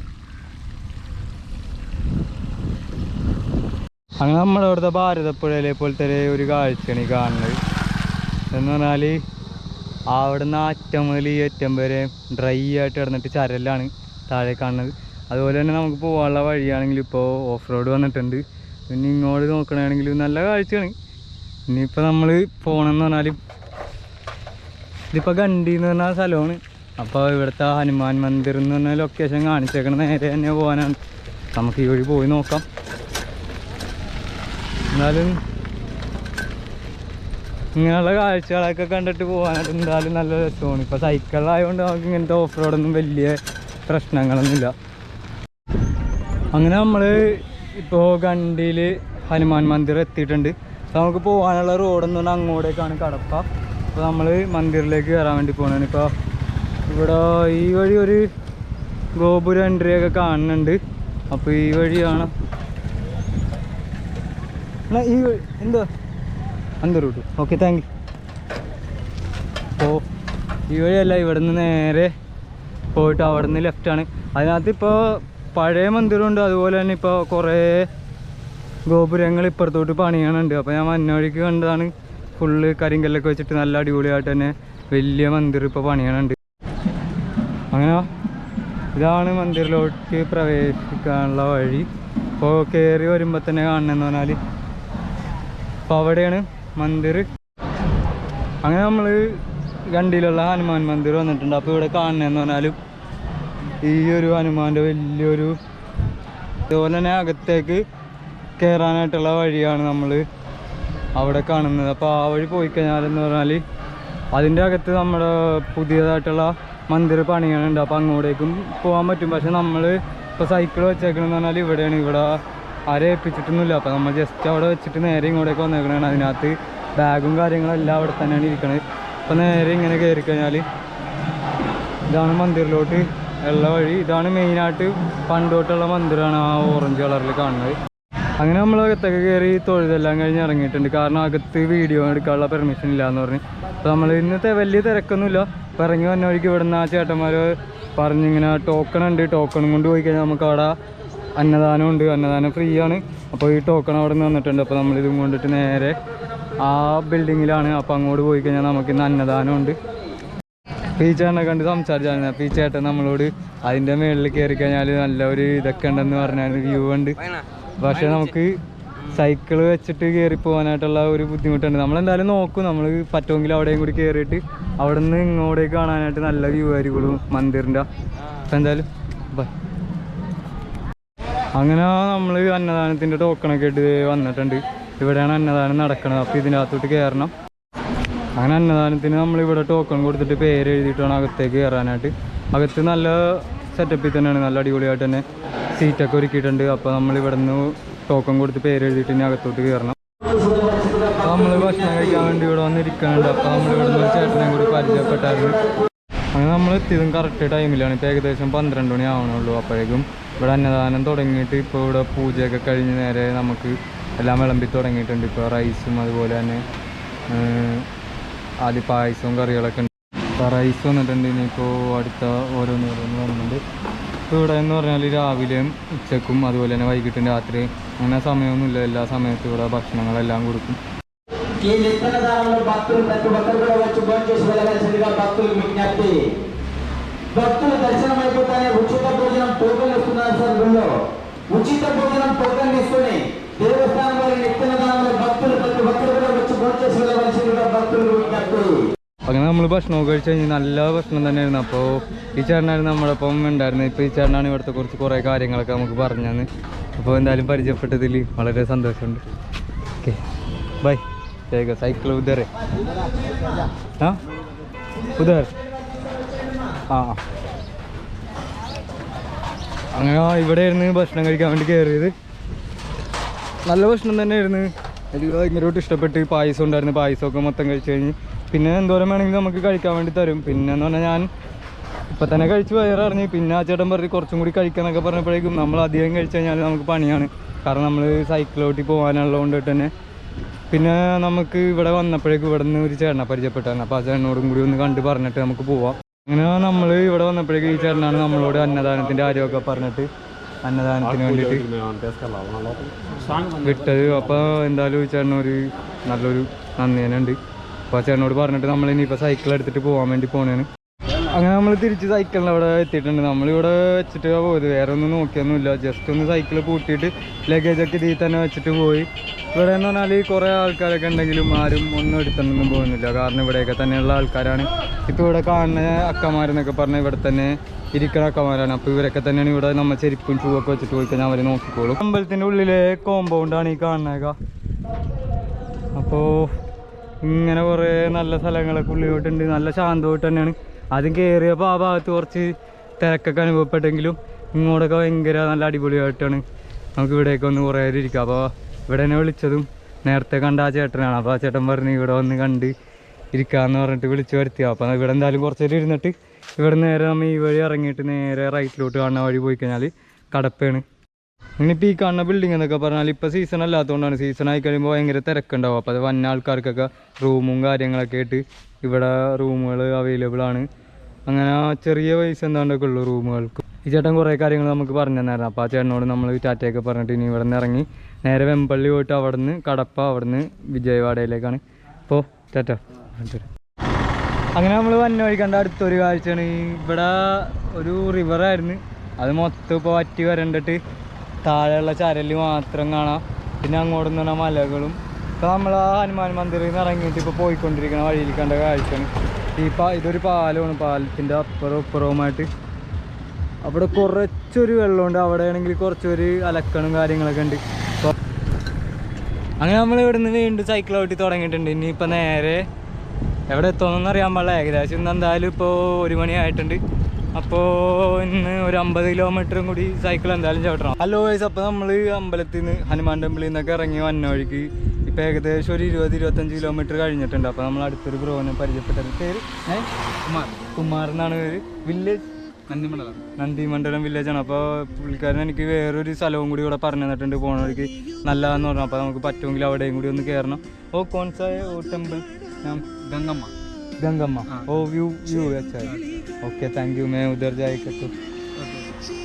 അങ്ങനെ നമ്മുടെ അവിടുത്തെ ഭാരതപ്പുഴയിലെ പോലത്തെ ഒരു കാഴ്ചയാണ് ഈ കാണുന്നത്. എന്ന് പറഞ്ഞാൽ അവിടുന്ന് അറ്റം മുതൽ ഈ അറ്റം വരെ ഡ്രൈ ആയിട്ട് കിടന്നിട്ട് ചരലാണ് താഴെ കാണുന്നത്. അതുപോലെ തന്നെ നമുക്ക് പോകാനുള്ള വഴിയാണെങ്കിൽ ഇപ്പോൾ ഓഫ് റോഡ് വന്നിട്ടുണ്ട്. പിന്നെ ഇങ്ങോട്ട് നോക്കണമെങ്കിൽ നല്ല കാഴ്ചയാണ്. ഇനിയിപ്പോൾ നമ്മൾ പോകണമെന്ന് പറഞ്ഞാൽ ഇതിപ്പോൾ ഗണ്ടി എന്ന് പറഞ്ഞ സ്ഥലമാണ്. അപ്പോൾ ഇവിടുത്തെ ഹനുമാൻ മന്ദിർ എന്ന് പറഞ്ഞ ലൊക്കേഷൻ കാണിച്ചേക്കണ നേരെ തന്നെ പോകാനാണ് നമുക്ക് ഈ വഴി പോയി നോക്കാം. എന്നാലും ഇങ്ങനെയുള്ള കാഴ്ചകളൊക്കെ കണ്ടിട്ട് പോകാനായിട്ട് എന്തായാലും നല്ല രസമാണ്. ഇപ്പോൾ സൈക്കിളിലായതുകൊണ്ട് നമുക്ക് ഇങ്ങനത്തെ ഓഫ് റോഡൊന്നും വലിയ പ്രശ്നങ്ങളൊന്നുമില്ല. അങ്ങനെ നമ്മൾ ഇപ്പോൾ ഗണ്ടിയിൽ ഹനുമാൻ മന്ദിർ എത്തിയിട്ടുണ്ട്. അപ്പോൾ നമുക്ക് പോകാനുള്ള റോഡെന്ന് പറഞ്ഞാൽ അങ്ങോട്ടേക്കാണ് കടപ്പ. അപ്പോൾ നമ്മൾ മന്ദിറിലേക്ക് കയറാൻ വേണ്ടി പോകണതാണ് ഇപ്പോൾ ഇവിടെ ഈ വഴി ഒരു ഗോപുര എൻട്രിയൊക്കെ കാണുന്നുണ്ട്. അപ്പോൾ ഈ വഴിയാണ്. ഈ എന്തോ? അന്ത റൂട്ട് ഓക്കെ താങ്ക് യു അപ്പോൾ ഈ വഴിയല്ല ഇവിടെ നിന്ന് നേരെ പോയിട്ട് അവിടെ നിന്ന് ലെഫ്റ്റാണ് അതിനകത്ത് ഇപ്പോൾ പഴയ മന്ദിരമുണ്ട് അതുപോലെ തന്നെ ഇപ്പോൾ കുറേ ഗോപുരങ്ങൾ ഇപ്പുറത്തോട്ട് പണിയണുണ്ട്. അപ്പോൾ ഞാൻ മഞ്ഞവഴിക്ക് കണ്ടതാണ് ഫുള്ള് കരിങ്കല്ലൊക്കെ വെച്ചിട്ട് നല്ല അടിപൊളിയായിട്ട് തന്നെ വലിയ മന്ദിർ ഇപ്പോൾ പണിയണുണ്ട്. അങ്ങനെ ഇതാണ് മന്ദിറിലോട്ട് പ്രവേശിക്കാനുള്ള വഴി. ഇപ്പോൾ കയറി വരുമ്പോൾ തന്നെ കാണണമെന്ന് പറഞ്ഞാൽ അപ്പോൾ അവിടെയാണ് മന്ദിർ. അങ്ങനെ നമ്മൾ ഗണ്ടിയിലുള്ള ഹനുമാൻ മന്ദിർ വന്നിട്ടുണ്ട്. അപ്പോൾ ഇവിടെ കാണണമെന്ന് പറഞ്ഞാലും ഈ ഒരു ഹനുമാന്റെ വലിയൊരു അതുപോലെ തന്നെ അകത്തേക്ക് കയറാനായിട്ടുള്ള വഴിയാണ് നമ്മൾ അവിടെ കാണുന്നത്. അപ്പോൾ ആ വഴി പോയി കഴിഞ്ഞാലെന്ന് പറഞ്ഞാൽ അതിന്റെ അകത്ത് നമ്മുടെ പുതിയതായിട്ടുള്ള മന്ദിർ പണിയാനുണ്ട് അപ്പോൾ അങ്ങോട്ടേക്കും പോകാൻ പറ്റും. പക്ഷെ നമ്മൾ ഇപ്പോൾ സൈക്കിൾ വെച്ചേക്കണമെന്ന് പറഞ്ഞാൽ ഇവിടെയാണ്. ഇവിടെ ആരെ ഏൽപ്പിച്ചിട്ടൊന്നുമില്ല. അപ്പോൾ നമ്മൾ ജസ്റ്റ് അവിടെ വെച്ചിട്ട് നേരെ ഇങ്ങോട്ടേക്ക് വന്നേക്കണതാണ്. അതിനകത്ത് ബാഗും കാര്യങ്ങളും എല്ലാം അവിടെ തന്നെയാണ് ഇരിക്കുന്നത് അപ്പോൾ നേരെ ഇങ്ങനെ കയറി കഴിഞ്ഞാൽ ഇതാണ് മന്ദിറിലോട്ട് ഉള്ള വഴി. ഇതാണ് മെയിനായിട്ട് പണ്ടോട്ടുള്ള മന്ദിരമാണ് ആ ഓറഞ്ച് കളറിൽ കാണുന്നത്. അങ്ങനെ നമ്മൾ അകത്തൊക്കെ കയറി തൊഴുതെല്ലാം കഴിഞ്ഞ് ഇറങ്ങിയിട്ടുണ്ട്. കാരണം അകത്ത് വീഡിയോ എടുക്കാനുള്ള പെർമിഷൻ ഇല്ല എന്ന് പറഞ്ഞ്. അപ്പോൾ നമ്മൾ ഇന്നത്തെ വലിയ തിരക്കൊന്നുമില്ല. അപ്പോൾ ഇറങ്ങി വന്ന വഴിക്ക് ഇവിടുന്ന് ആ ചേട്ടന്മാർ പറഞ്ഞിങ്ങനെ ടോക്കൺ ഉണ്ട്. ടോക്കണും കൊണ്ട് പോയി കഴിഞ്ഞാൽ നമുക്ക് അവിടെ അന്നദാനം ഉണ്ട് അന്നദാനം ഫ്രീ ആണ് അപ്പോൾ ഈ ടോക്കൺ അവിടെ നിന്ന് വന്നിട്ടുണ്ട് അപ്പോൾ നമ്മളിതും കൊണ്ടിട്ട് നേരെ ആ ബിൽഡിങ്ങിലാണ് അപ്പോൾ അങ്ങോട്ട് പോയി കഴിഞ്ഞാൽ നമുക്ക് ഇന്ന് അന്നദാനം ഉണ്ട് ഈ ചേട്ടനെ കണ്ട് സംസാരിച്ചാണ് ഈ ചേട്ടൻ നമ്മളോട് അതിന്റെ മുകളിൽ കയറി കഴിഞ്ഞാൽ നല്ല ഒരു ഇതൊക്കെ ഉണ്ടെന്ന് പറഞ്ഞാൽ വ്യൂ ഉണ്ട്. പക്ഷേ നമുക്ക് സൈക്കിൾ വെച്ചിട്ട് കയറി പോകാനായിട്ടുള്ള ഒരു ബുദ്ധിമുട്ടുണ്ട്. നമ്മളെന്തായാലും നോക്കും. നമ്മൾ പറ്റുമെങ്കിൽ അവിടെയും കൂടി കയറിയിട്ട് അവിടെ നിന്ന് ഇങ്ങോട്ടേക്ക് കാണാനായിട്ട് നല്ല വ്യൂ ആയിരിക്കുള്ളൂ മന്ദിറിന്റെ. അപ്പം എന്തായാലും അങ്ങനെ നമ്മൾ അന്നദാനത്തിന്റെ ടോക്കണൊക്കെ ഇട്ട് വന്നിട്ടുണ്ട്. ഇവിടെയാണ് അന്നദാനം നടക്കുന്നത് അപ്പോൾ ഇതിനകത്തോട്ട് കയറണം അങ്ങനെ അന്നദാനത്തിന് നമ്മൾ ഇവിടെ ടോക്കൺ കൊടുത്തിട്ട് പേര് എഴുതിയിട്ട് വേണം അകത്തേക്ക് കയറാനായിട്ട് അകത്ത് നല്ല സെറ്റപ്പിൽ തന്നെയാണ്. നല്ല അടിപൊളിയായിട്ട് തന്നെ സീറ്റൊക്കെ ഒരുക്കിയിട്ടുണ്ട്. അപ്പോൾ നമ്മൾ ഇവിടെ നിന്ന് ടോക്കൺ കൊടുത്ത് പേര് എഴുതിയിട്ട് ഇനി അകത്തോട്ട് കയറണം അപ്പോൾ നമ്മൾ ഭക്ഷണം കഴിക്കാൻ വേണ്ടി ഇവിടെ വന്നിരിക്കുന്നുണ്ട്. അപ്പോൾ നമ്മൾ ഇവിടെ നിന്ന് ചേട്ടനെയും ചേട്ടനെ കൂടി പരിചയപ്പെട്ടായിരുന്നു അങ്ങനെ നമ്മൾ എത്തിയതും കറക്റ്റ് ടൈമിലാണ് ഇപ്പോൾ ഏകദേശം പന്ത്രണ്ട് മണി ആവണുള്ളൂ അപ്പോഴേക്കും ഇവിടെ അന്നദാനം തുടങ്ങിയിട്ട് ഇപ്പോൾ ഇവിടെ പൂജയൊക്കെ കഴിഞ്ഞ് നേരെ നമുക്ക് എല്ലാം വിളമ്പി തുടങ്ങിയിട്ടുണ്ട്. ഇപ്പോൾ റൈസും അതുപോലെ തന്നെ ആദ്യ പായസവും കറികളൊക്കെ ഉണ്ട്. ഇപ്പോൾ റൈസ് വന്നിട്ടുണ്ട്. ഇനിയിപ്പോൾ അടുത്ത ഓരോന്ന് ഓരോന്ന് വന്നിട്ടുണ്ട്. ഇപ്പോൾ ഇവിടെ എന്ന് പറഞ്ഞാൽ രാവിലെയും ഉച്ചക്കും അതുപോലെ തന്നെ വൈകിട്ടും രാത്രി അങ്ങനെ സമയമൊന്നുമില്ല. എല്ലാ സമയത്തും ഇവിടെ ഭക്ഷണങ്ങളെല്ലാം കൊടുക്കും. ఈ నిత్యదానంలో భక్తులు ప్రతి ఒక్కరు కూడా వచ్చి భోజనం చేసి వెళ్ళవలసిందిగా భక్తులకు విజ్ఞప్తి భక్తులు దర్శనం అయిపోతానే ఉచిత భోజనం టోకెన్ ఇస్తున్నారు సార్ గుళ్ళో ఉచిత భోజనం టోకెన్ తీసుకొని దేవస్థానంలో నిత్యదానంలో భక్తులు ప్రతి ఒక్కరు కూడా వచ్చి భోజనం చేసి వెళ్ళవలసిందిగా భక్తులకు విజ్ఞప్తి അങ്ങനെ നമ്മൾ ഭക്ഷണമൊക്കെ കഴിച്ച് കഴിഞ്ഞ് നല്ല ഭക്ഷണം തന്നെയായിരുന്നു അപ്പോൾ ഈ ചേട്ടനായിരുന്നു നമ്മുടെ ഒപ്പം ഉണ്ടായിരുന്നത് ഇപ്പോൾ ഈ ചേട്ടനാണ് ഇവിടുത്തെ കുറിച്ച് കുറേ കാര്യങ്ങളൊക്കെ നമുക്ക് പറഞ്ഞു തന്ന് അപ്പോൾ എന്തായാലും പരിചയപ്പെട്ടതിൽ വളരെ സന്തോഷമുണ്ട് ഓക്കെ ബൈ ठीक है साइकिल उधर है हाँ उधर ആ ആ. അങ്ങനെ ഇവിടെ ഇരുന്ന് ഭക്ഷണം കഴിക്കാൻ വേണ്ടി കയറിയത് നല്ല ഭക്ഷണം തന്നെയായിരുന്നു എനിക്ക് ഭയങ്കരമായിട്ട് ഇഷ്ടപ്പെട്ട് പായസം ഉണ്ടായിരുന്നു പായസമൊക്കെ മൊത്തം കഴിച്ച് കഴിഞ്ഞ് പിന്നെ എന്തോരം വേണമെങ്കിലും നമുക്ക് കഴിക്കാൻ വേണ്ടി തരും പിന്നെ എന്ന് പറഞ്ഞാൽ ഞാൻ ഇപ്പം തന്നെ കഴിച്ച് വയറിറങ്ങി പിന്നെ ആ ചേട്ടൻ പറഞ്ഞ് കുറച്ചും കൂടി കഴിക്കാന്നൊക്കെ പറഞ്ഞപ്പോഴേക്കും നമ്മൾ അധികം കഴിച്ച് കഴിഞ്ഞാൽ നമുക്ക് പണിയാണ് കാരണം നമ്മൾ സൈക്കിളോട്ടി പോകാനുള്ളത് കൊണ്ട് തന്നെ പിന്നെ നമുക്ക് ഇവിടെ വന്നപ്പോഴേക്കും ഇവിടെ നിന്ന് ഒരു ചേട്ടനെ പരിചയപ്പെട്ടാണ് അപ്പോൾ ആ ചേട്ടനോടും കൂടി ഒന്ന് കണ്ട് പറഞ്ഞിട്ട് നമുക്ക് പോവാം. അങ്ങനെ നമ്മൾ ഇവിടെ വന്നപ്പോഴേക്കും ഈ ചേട്ടനാണ് നമ്മളോട് അന്നദാനത്തിന്റെ കാര്യമൊക്കെ പറഞ്ഞിട്ട് അന്നദാനത്തിന് വേണ്ടിയിട്ട് വിട്ടത്. അപ്പോൾ എന്തായാലും ഈ ചേട്ടനൊരു നല്ലൊരു നന്ദി തന്നെ ഉണ്ട് അപ്പോൾ ആ ചേട്ടനോട് പറഞ്ഞിട്ട് നമ്മൾ ഇനിയിപ്പോൾ സൈക്കിൾ എടുത്തിട്ട് പോകാൻ വേണ്ടി പോണേണ്. അങ്ങനെ നമ്മൾ തിരിച്ച് സൈക്കിളിൽ അവിടെ എത്തിയിട്ടുണ്ട്. നമ്മളിവിടെ വെച്ചിട്ട് പോയത്. വേറെ ഒന്നും നോക്കിയൊന്നുമില്ല. ജസ്റ്റ് ഒന്ന് സൈക്കിൾ പൂട്ടിയിട്ട് ലഗേജൊക്കെ ഇതിൽ തന്നെ വെച്ചിട്ട് പോയി. ഇവിടെ എന്ന് പറഞ്ഞാൽ കുറേ ആൾക്കാരൊക്കെ ഉണ്ടെങ്കിലും ആരും ഒന്നും എടുത്തൊന്നും പോകുന്നില്ല. കാരണം ഇവിടെയൊക്കെ തന്നെയുള്ള ആൾക്കാരാണ്. ഇപ്പോൾ ഇവിടെ കാണുന്ന അക്കമാരെന്നൊക്കെ പറഞ്ഞാൽ ഇവിടെ തന്നെ ഇരിക്കണ അക്കമാരാണ് അപ്പോൾ ഇവരൊക്കെ തന്നെയാണ് ഇവിടെ നമ്മൾ ചെരുപ്പും ഷൂ ഒക്കെ വെച്ചിട്ട് പോയി കഴിഞ്ഞാൽ അവർ നോക്കിക്കോളും. അമ്പലത്തിന്റെ ഉള്ളിലെ കോമ്പൗണ്ടാണ് ഈ കാണുന്നേക്ക അപ്പോൾ ഇങ്ങനെ കുറേ നല്ല സ്ഥലങ്ങളൊക്കെ ഉള്ളിലോട്ടുണ്ട്. നല്ല ശാന്തമായിട്ട് തന്നെയാണ്. ആദ്യം കയറിയപ്പോൾ ആ ഭാഗത്ത് കുറച്ച് തിരക്കൊക്കെ അനുഭവപ്പെട്ടെങ്കിലും ഇങ്ങോട്ടൊക്കെ ഭയങ്കര നല്ല അടിപൊളിയായിട്ടാണ് നമുക്ക് ഇവിടേക്ക് ഒന്ന് കുറേ നേരം ഇരിക്കുക. അപ്പോൾ ഇവിടെ തന്നെ വിളിച്ചതും നേരത്തെ കണ്ട ആ ചേട്ടനാണ്. അപ്പോൾ ആ ചേട്ടൻ പറഞ്ഞ് ഇവിടെ വന്ന് കണ്ട് ഇരിക്കാമെന്ന് പറഞ്ഞിട്ട് വിളിച്ച് വരുത്തി. അപ്പോൾ ഇവിടെ എന്തായാലും കുറച്ച് നേരം ഇരുന്നിട്ട് ഇവിടെ നേരെ നമ്മൾ ഈ വഴി ഇറങ്ങിയിട്ട് നേരെ റൈറ്റിലോട്ട് കാണുന്ന വഴി പോയി കഴിഞ്ഞാൽ കടപ്പയാണ്. ഇനിയിപ്പോൾ ഈ കാണുന്ന ബിൽഡിംഗ് എന്നൊക്കെ പറഞ്ഞാൽ ഇപ്പോൾ സീസൺ അല്ലാത്തതുകൊണ്ടാണ് സീസൺ ആയി കഴിയുമ്പോൾ ഭയങ്കര തിരക്കുണ്ടാവും. അപ്പോൾ അത് വന്ന ആൾക്കാർക്കൊക്കെ റൂമും കാര്യങ്ങളൊക്കെ ആയിട്ട് ഇവിടെ റൂമുകൾ അവൈലബിൾ ആണ്. അങ്ങനെ ചെറിയ പൈസ എന്താണ്ടൊക്കെ ഉള്ളൂ റൂമുകൾക്ക് ഈ ചേട്ടൻ കുറേ കാര്യങ്ങൾ നമുക്ക് പറഞ്ഞു തന്നായിരുന്നു. അപ്പോൾ ആ ചേട്ടനോട് നമ്മൾ ടാറ്റയൊക്കെ പറഞ്ഞിട്ട് ഇനി ഇവിടെ നിന്ന് ഇറങ്ങി നേരെ വെമ്പള്ളി പോയിട്ട് അവിടെ നിന്ന് കടപ്പ അവിടെ നിന്ന് വിജയവാഡയിലേക്കാണ്. അപ്പോൾ ടാറ്റ. അങ്ങനെ നമ്മൾ വന്ന വഴി കണ്ട അടുത്തൊരു കാഴ്ചയാണ്. ഇവിടെ ഒരു റിവറായിരുന്നു അത് മൊത്തം ഇപ്പോൾ വറ്റി വരണ്ടിട്ട് താഴെയുള്ള ചരൽ മാത്രം കാണാം. പിന്നെ അങ്ങോട്ട് നിന്ന് മലകളും. ഇപ്പോൾ നമ്മൾ ആ ഹനുമാൻ മന്ദിറിൽ നിന്ന് ഇറങ്ങിയിട്ട് ഇപ്പോൾ പോയിക്കൊണ്ടിരിക്കുന്ന വഴിയിൽ കണ്ട കാഴ്ചയാണ്. ഈ പാ ഇതൊരു പാലമാണ്. പാലത്തിന്റെ അപ്പുറവും ഇപ്പുറവുമായിട്ട്. അവിടെ കുറച്ചൊരു വെള്ളമുണ്ട്. അവിടെ ആണെങ്കിൽ കുറച്ചൊരു അലക്കണും കാര്യങ്ങളൊക്കെ ഉണ്ട്. അങ്ങനെ നമ്മൾ ഇവിടുന്ന് വീണ്ടും സൈക്കിൾ ഓട്ടി തുടങ്ങിയിട്ടുണ്ട്. ഇനിയിപ്പോൾ നേരെ എവിടെ എത്തുമെന്നൊന്നും അറിയാൻ പാടില്ല. ഏകദേശം ഇന്ന് എന്തായാലും ഇപ്പോൾ ഒരു മണി ആയിട്ടുണ്ട്. അപ്പോ ഇന്ന് ഒരു അമ്പത് കിലോമീറ്ററും കൂടി സൈക്കിൾ എന്തായാലും ചവിട്ടണം. ഹലോ വൈസ് അപ്പൊ നമ്മൾ അമ്പലത്തിൽ നിന്ന് ഹനുമാൻ ടെമ്പിളിൽ നിന്നൊക്കെ ഇറങ്ങി വന്ന വഴിക്ക് ഇപ്പൊ ഏകദേശം ഒരു ഇരുപത് ഇരുപത്തഞ്ച് കിലോമീറ്റർ കഴിഞ്ഞിട്ടുണ്ട്. അപ്പൊ നമ്മൾ അടുത്തൊരു ബ്രോനെ പരിചയപ്പെട്ടത് പേര് കുമാർ. എന്നാണ് പേര്. വില്ലേജ് നന്ദിമണ്ഡലം. നന്ദിമണ്ഡലം വില്ലേജാണ് അപ്പോൾ പുള്ളിക്കാരൻ എനിക്ക് വേറൊരു സ്ഥലവും കൂടി ഇവിടെ പറഞ്ഞു തന്നിട്ടുണ്ട് പോണ വഴിക്ക്. നല്ലതാന്ന് പറഞ്ഞു. അപ്പോൾ നമുക്ക് പറ്റുമെങ്കിൽ അവിടെയും കൂടി ഒന്ന് കയറണം. ഓ കോൺസായ ഓ ടെമ്പിൾ ഗംഗമ്മ. ഗംഗമ്മ. ഓ വ്യൂ വ്യൂ വെച്ചാൽ ഓക്കെ താങ്ക് യു മേ ഉദർ ജായിക്കത്തു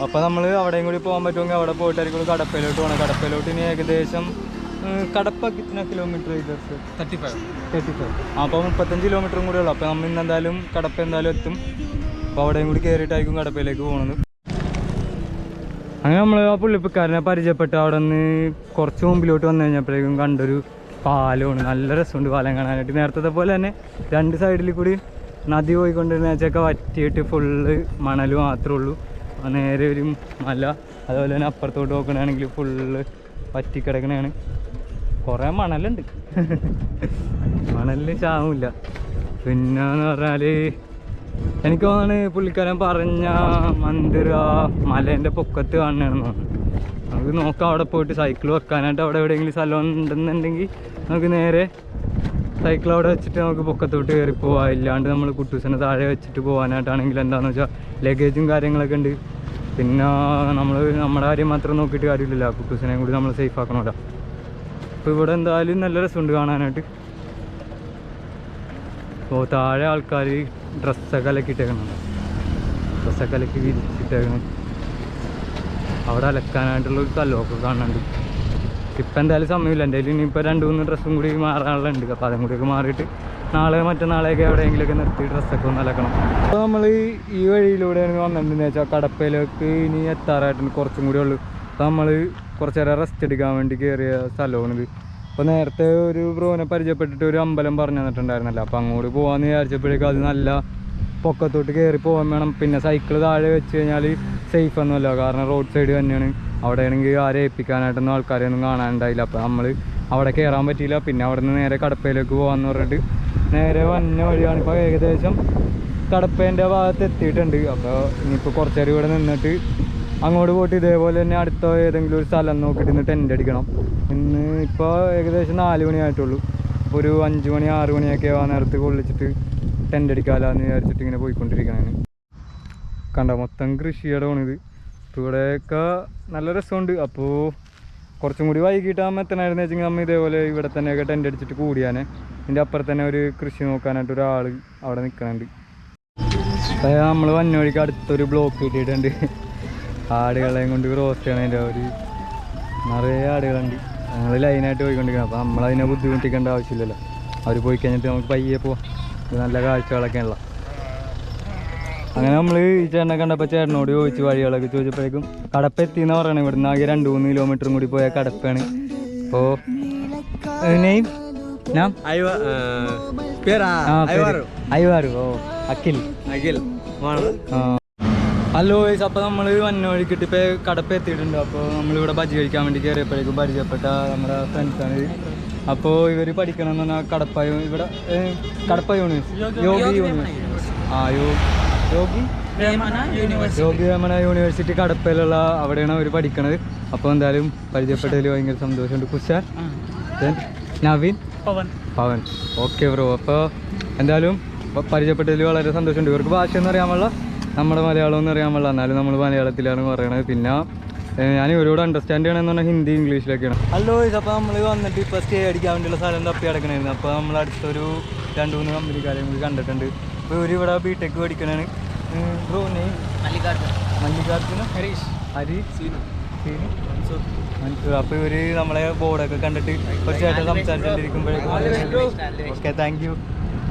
അപ്പോൾ നമ്മൾ അവിടെയും കൂടി പോകാൻ പറ്റുമെങ്കിൽ അവിടെ പോയിട്ടായിരിക്കും കടപ്പയിലോട്ട് പോകണം കടപ്പയിലോട്ട് ഇനി ഏകദേശം Kadapa കിത്തന kilometre thirty five thirty five അപ്പോൾ മുപ്പത്തഞ്ച് കിലോമീറ്ററും കൂടെ ഉള്ളൂ. അപ്പോൾ നമ്മൾ ഇന്ന് എന്തായാലും കടപ്പ എന്തായാലും എത്തും. അപ്പോൾ അവിടെയും കൂടി കയറിയിട്ടായിരിക്കും കടപ്പയിലേക്ക് പോകുന്നത് അങ്ങനെ നമ്മൾ ആ പുള്ളിപ്പക്കാരനെ പരിചയപ്പെട്ട് അവിടെ നിന്ന് കുറച്ച് മുമ്പിലോട്ട് വന്നു കഴിഞ്ഞപ്പോഴേക്കും കണ്ടൊരു പാലമാണ് നല്ല രസമുണ്ട് പാലം കാണാനായിട്ട്. നേരത്തെ പോലെ തന്നെ രണ്ട് സൈഡിൽ കൂടി നദി പോയിക്കൊണ്ടിരുന്ന വെച്ചൊക്കെ വറ്റിയിട്ട് ഫുള്ള് മണൽ മാത്രമേ ഉള്ളൂ. നേരെ ഒരു മല അതുപോലെ തന്നെ അപ്പുറത്തോട്ട് നോക്കണമെങ്കിൽ ഫുള്ള് വറ്റിക്കിടക്കണതാണ് കുറേ മണലുണ്ട്. മണലിന് ക്ഷാമമില്ല. പിന്നെന്ന് പറഞ്ഞാൽ എനിക്ക് തോന്നുന്നു പുള്ളിക്കാരൻ പറഞ്ഞ മന്ദിർ ആ മലേന്റെ പൊക്കത്ത് കാണണമെന്ന് നമുക്ക് നോക്കാം അവിടെ പോയിട്ട് സൈക്കിൾ വെക്കാനായിട്ട് അവിടെ എവിടെയെങ്കിലും സ്ഥലം ഉണ്ടെന്നുണ്ടെങ്കിൽ നമുക്ക് നേരെ സൈക്കിൾ അവിടെ വെച്ചിട്ട് നമുക്ക് പൊക്കത്തോട്ട് കയറി പോവാം. ഇല്ലാണ്ട് നമ്മൾ കുട്ടൂസിനെ താഴെ വെച്ചിട്ട് പോകാനായിട്ടാണെങ്കിൽ എന്താണെന്ന് വെച്ചാൽ ലഗേജും കാര്യങ്ങളൊക്കെ ഉണ്ട്. പിന്നെ നമ്മൾ നമ്മുടെ കാര്യം മാത്രം നോക്കിയിട്ട് കാര്യമില്ലല്ലോ. കുട്ടൂസിനെയും കൂടി നമ്മൾ സേഫ് ആക്കണമല്ലോ. അപ്പോൾ ഇവിടെ എന്തായാലും നല്ല രസമുണ്ട് കാണാനായിട്ട്. അപ്പോൾ താഴെ ആൾക്കാർ ഡ്രസ്സൊക്കെ അലക്കിയിട്ടേക്കണുണ്ട് ഡ്രസ്സൊക്കെ അലക്കി വിരിച്ചിട്ടേക്കണം. അവിടെ അലക്കാനായിട്ടുള്ള ഒരു സ്ഥലമൊക്കെ കാണുന്നുണ്ട് ഇപ്പം എന്തായാലും സമയമില്ല. എന്റെ ഇനിയിപ്പോൾ രണ്ട് മൂന്ന് ഡ്രസ്സും കൂടി മാറാനുള്ളുണ്ട് അപ്പോൾ അതും കൂടിയൊക്കെ മാറിയിട്ട് നാളെ മറ്റന്നാളെയൊക്കെ എവിടെയെങ്കിലുമൊക്കെ നിർത്തി ഡ്രസ്സൊക്കെ ഒന്ന് അലക്കണം. അപ്പോൾ നമ്മൾ ഈ വഴിയിലൂടെയാണ് വന്നിട്ടുണ്ടെന്ന് വെച്ചാൽ കടപ്പയിലേക്ക് ഇനി എത്താറായിട്ടുണ്ട് കുറച്ചും കൂടി ഉള്ളൂ. അപ്പോൾ നമ്മൾ കുറച്ച് നേരം റെസ്റ്റ് എടുക്കാൻ വേണ്ടി കയറിയ സ്ഥലമാണിത്. അപ്പോൾ നേരത്തെ ഒരു ബ്രോനെ പരിചയപ്പെട്ടിട്ട് ഒരു അമ്പലം പറഞ്ഞു തന്നിട്ടുണ്ടായിരുന്നല്ലോ. അപ്പോൾ അങ്ങോട്ട് പോകാമെന്ന് വിചാരിച്ചപ്പോഴേക്കും അത് നല്ല പൊക്കത്തോട്ട് കയറി പോകാൻ വേണം. പിന്നെ സൈക്കിൾ താഴെ വെച്ച് കഴിഞ്ഞാൽ സേഫ് ഒന്നുമല്ല. കാരണം റോഡ് സൈഡ് തന്നെയാണ്. അവിടെ ആണെങ്കിൽ ആരെ ഏൽപ്പിക്കാനായിട്ടൊന്നും ആൾക്കാരെയൊന്നും കാണാനുണ്ടായില്ല. അപ്പോൾ നമ്മൾ അവിടെ കയറാൻ പറ്റിയില്ല. പിന്നെ അവിടെ നിന്ന് നേരെ കടപ്പയിലേക്ക് പോകാമെന്ന് പറഞ്ഞിട്ട് നേരെ വന്ന വഴിയാണ് ഇപ്പോൾ ഏകദേശം കടപ്പേന്റെ ഭാഗത്ത് എത്തിയിട്ടുണ്ട്. അപ്പോൾ ഇനിയിപ്പോൾ കുറച്ച് നേരം ഇവിടെ നിന്നിട്ട് അങ്ങോട്ട് പോയിട്ട് ഇതേപോലെ തന്നെ അടുത്ത ഏതെങ്കിലും ഒരു സ്ഥലം നോക്കിയിട്ട് ഇന്ന് ടെന്റ് അടിക്കണം. ഇന്ന് ഇപ്പോൾ ഏകദേശം നാല് മണിയായിട്ടുള്ളൂ. അപ്പോൾ ഒരു അഞ്ച് മണി ആറ് മണിയൊക്കെ ആ നേരത്ത് കൊള്ളിച്ചിട്ട് ടെന്റ് അടിക്കാമെന്ന് വിചാരിച്ചിട്ട് ഇങ്ങനെ പോയിക്കൊണ്ടിരിക്കണേ കണ്ട മൊത്തം കൃഷിയിടമാണിത്. ഇപ്പോൾ ഇവിടെയൊക്കെ നല്ല രസമുണ്ട്. അപ്പോൾ കുറച്ചും കൂടി വൈകിട്ടാകുമ്പോൾ എത്തണമായിരുന്നു വെച്ചെങ്കിൽ നമ്മൾ ഇതേപോലെ ഇവിടെ തന്നെയൊക്കെ ടെന്റ് അടിച്ചിട്ട് കൂടിയാനെ. ഇതിന്റെ അപ്പുറത്ത് തന്നെ ഒരു കൃഷി നോക്കാനായിട്ട് ഒരാൾ അവിടെ നിൽക്കണുണ്ട് നമ്മൾ വന്നവഴിക്ക് അടുത്തൊരു ബ്ലോക്ക് കിട്ടിയിട്ടുണ്ട്. ആടുകളെയും കൊണ്ട് റോസ്റ്റ് ചെയ്യണതിന്റെ ഒരു നിറയെ ആടുകളുണ്ട്. ഞങ്ങൾ ലൈനായിട്ട് പോയിക്കൊണ്ടിരിക്കണം. അപ്പോൾ നമ്മളതിനെ ബുദ്ധിമുട്ടിക്കേണ്ട ആവശ്യമില്ലല്ലോ. അവർ പോയി കഴിഞ്ഞിട്ട് നമുക്ക് പയ്യെ പോവാം. നല്ല കാഴ്ചകളൊക്കെ ഉള്ള. അങ്ങനെ നമ്മൾ ഈ ചേട്ടനെ കണ്ടപ്പോൾ ചേട്ടനോട് ചോദിച്ച് വഴികളൊക്കെ. ചോദിച്ചപ്പോഴേക്കും കടപ്പ എത്തിയെന്ന് ഇവിടെ ഇവിടുന്ന് ആകെ രണ്ട് മൂന്ന് കിലോമീറ്ററും കൂടി പോയാൽ കടപ്പാണ്. അപ്പോൾ നെയ്മ്. ഐവാറു ഓ അഖിൽ. അഖിൽ. ആ. ഹലോ വൈസ് അപ്പോൾ നമ്മൾ വന്നോഴിക്കിട്ട് ഇപ്പോൾ കടപ്പ് എത്തിയിട്ടുണ്ട്. അപ്പോൾ നമ്മളിവിടെ ബജി കഴിക്കാൻ വേണ്ടി കയറിയപ്പോഴേക്കും പരിചയപ്പെട്ട നമ്മുടെ ഫ്രണ്ട്സാണ് അപ്പോൾ ഇവർ പഠിക്കണം എന്ന് പറഞ്ഞാൽ കടപ്പ ഇവിടെ കടപ്പ യൂണിവേഴ്സിറ്റി യോഗി യൂണിവേഴ്സിറ്റി ആ യോ യോഗി യോഗി രമണ യൂണിവേഴ്സിറ്റി കടപ്പയിലുള്ള അവിടെയാണ് അവർ പഠിക്കണത്. അപ്പോൾ എന്തായാലും പരിചയപ്പെട്ടതിൽ ഭയങ്കര സന്തോഷമുണ്ട്. Kushan then Naveen? Pavan. Pavan. Okay bro അപ്പോൾ എന്തായാലും പരിചയപ്പെട്ടതിൽ വളരെ സന്തോഷമുണ്ട്. ഇവർക്ക് ഭാഷയെന്ന് അറിയാൻ പാടില്ല. നമ്മുടെ മലയാളം എന്ന് അറിയാൻ പാടില്ല. എന്നാലും നമ്മൾ മലയാളത്തിലാണ് പറയണത്. പിന്നെ ഞാൻ ഇവരോട് അണ്ടർസ്റ്റാൻഡ് ചെയ്യണമെന്ന് പറഞ്ഞാൽ ഹിന്ദി ഇംഗ്ലീഷിലൊക്കെയാണ്. ഹലോ അപ്പോൾ നമ്മൾ വന്നിട്ട് ഇപ്പോൾ സ്റ്റേ അടിക്കാൻ വേണ്ടിയുള്ള സ്ഥലം തപ്പി അടക്കണമായിരുന്നു അപ്പോൾ നമ്മൾ അടുത്തൊരു രണ്ട് മൂന്ന് കമ്പനിക്കാരെയും കൂടി കണ്ടിട്ടുണ്ട്. അപ്പോൾ ഇവർ ഇവിടെ ബി ടെക് പഠിക്കണാണ് ബ്രോ മല്ലികാർജുന ഹരീഷ്. ഹരി സീനു. സീനു? മൻസൂർ. അപ്പോൾ ഇവർ നമ്മളെ ബോർഡൊക്കെ കണ്ടിട്ട് കുറച്ചായിട്ട് സംസാരിച്ചുകൊണ്ടിരിക്കുമ്പോഴേക്കും ഓക്കെ താങ്ക് യു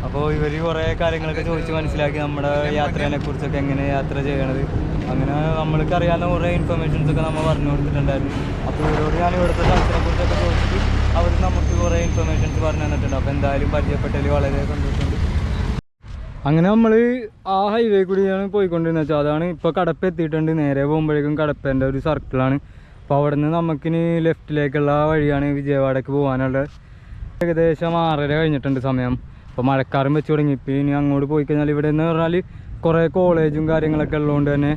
അപ്പോൾ ഇവർ കുറേ കാര്യങ്ങളൊക്കെ ചോദിച്ച് മനസ്സിലാക്കി നമ്മുടെ യാത്രേനെ കുറിച്ചൊക്കെ എങ്ങനെ യാത്ര ചെയ്യണത്. അങ്ങനെ നമ്മൾക്ക് അറിയാവുന്ന കുറേ ഇൻഫർമേഷൻസ് ഒക്കെ നമ്മൾ പറഞ്ഞു കൊടുത്തിട്ടുണ്ടായിരുന്നു. അപ്പോൾ ഇവരോട് ഞാൻ ഇവിടുത്തെ സ്ഥലത്തിനെ കുറിച്ചൊക്കെ ചോദിച്ചിട്ട് അവർ നമുക്ക് കുറേ ഇൻഫർമേഷൻസ് പറഞ്ഞു തന്നിട്ടുണ്ട്. അപ്പോൾ എന്തായാലും പരിചയപ്പെട്ടതിൽ വളരെ സന്തോഷമുണ്ട്. അങ്ങനെ നമ്മൾ ആ ഹൈവേ കൂടിയാണ് പോയിക്കൊണ്ടിരുന്നത്. വെച്ചാൽ അതാണ് ഇപ്പോൾ കടപ്പ് എത്തിയിട്ടുണ്ട്. നേരെ പോകുമ്പോഴേക്കും കടപ്പേന്റെ ഒരു സർക്കിളാണ് അപ്പോൾ അവിടെ നിന്ന് നമുക്കിനി ലെഫ്റ്റിലേക്കുള്ള വഴിയാണ് വിജയവാഡക്ക് പോകാനുള്ളത് ഏകദേശം ആറര കഴിഞ്ഞിട്ടുണ്ട് സമയം. അപ്പോൾ മഴക്കാരും വെച്ച് തുടങ്ങി. ഇപ്പോൾ ഇനി അങ്ങോട്ട് പോയി കഴിഞ്ഞാൽ ഇവിടെ എന്ന് പറഞ്ഞാൽ കുറേ കോളേജും കാര്യങ്ങളൊക്കെ ഉള്ളതുകൊണ്ട് തന്നെ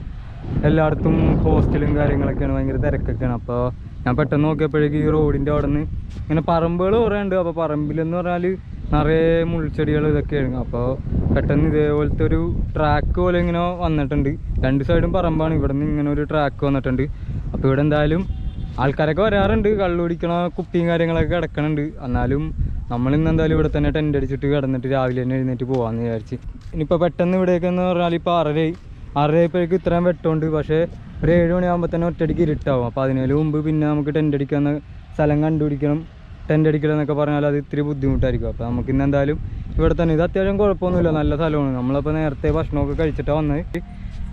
എല്ലായിടത്തും ഹോസ്റ്റലും കാര്യങ്ങളൊക്കെയാണ് ഭയങ്കര തിരക്കൊക്കെയാണ്. അപ്പോൾ ഞാൻ പെട്ടെന്ന് നോക്കിയപ്പോഴേക്കും ഈ റോഡിന്റെ അവിടെ നിന്ന് ഇങ്ങനെ പറമ്പുകൾ കുറേ ഉണ്ട്. അപ്പോൾ പറമ്പിലെന്ന് പറഞ്ഞാൽ നിറയെ മുൾച്ചെടികൾ ഇതൊക്കെയാണ് അപ്പോൾ പെട്ടെന്ന് ഇതേപോലത്തെ ഒരു ട്രാക്ക് പോലെ ഇങ്ങനെ വന്നിട്ടുണ്ട്. രണ്ട് സൈഡും പറമ്പാണ്. ഇവിടെ നിന്ന് ഇങ്ങനെ ഒരു ട്രാക്ക് വന്നിട്ടുണ്ട്. അപ്പോൾ ഇവിടെ എന്തായാലും ആൾക്കാരൊക്കെ വരാറുണ്ട്. കള്ളുപിടിക്കണ കുപ്പിയും കാര്യങ്ങളൊക്കെ കിടക്കണുണ്ട്. എന്നാലും നമ്മൾ ഇന്ന് എന്തായാലും ഇവിടെ തന്നെ ടെന്റ് അടിച്ചിട്ട് കിടന്നിട്ട് രാവിലെ തന്നെ എഴുന്നേറ്റ് പോകാമെന്ന് വിചാരിച്ച്. ഇനിയിപ്പോൾ പെട്ടെന്ന് ഇവിടേക്കെന്ന് പറഞ്ഞാൽ ഇപ്പോൾ ആറരയായി. ആറരയായപ്പോഴേക്കും ഇത്രയും വെട്ടമുണ്ട്. പക്ഷേ ഒരു ഏഴ് മണിയാകുമ്പോൾ തന്നെ ഒറ്റയടിക്ക് ഇരുട്ടാവും. അപ്പോൾ അതിനു മുമ്പ് പിന്നെ നമുക്ക് ടെന്റ് അടിക്കാവുന്ന സ്ഥലം കണ്ടുപിടിക്കണം. ടെന്റ് അടിക്കണം എന്നൊക്കെ പറഞ്ഞാൽ അത് ഇത്തിരി ബുദ്ധിമുട്ടായിരിക്കും. അപ്പോൾ നമുക്ക് ഇന്ന് എന്തായാലും ഇവിടെ തന്നെ ഇത് അത്യാവശ്യം കുഴപ്പമൊന്നുമില്ല. നല്ല സ്ഥലമാണ്. നമ്മളപ്പോൾ നേരത്തെ ഭക്ഷണമൊക്കെ കഴിച്ചിട്ടാണ് വന്നത്.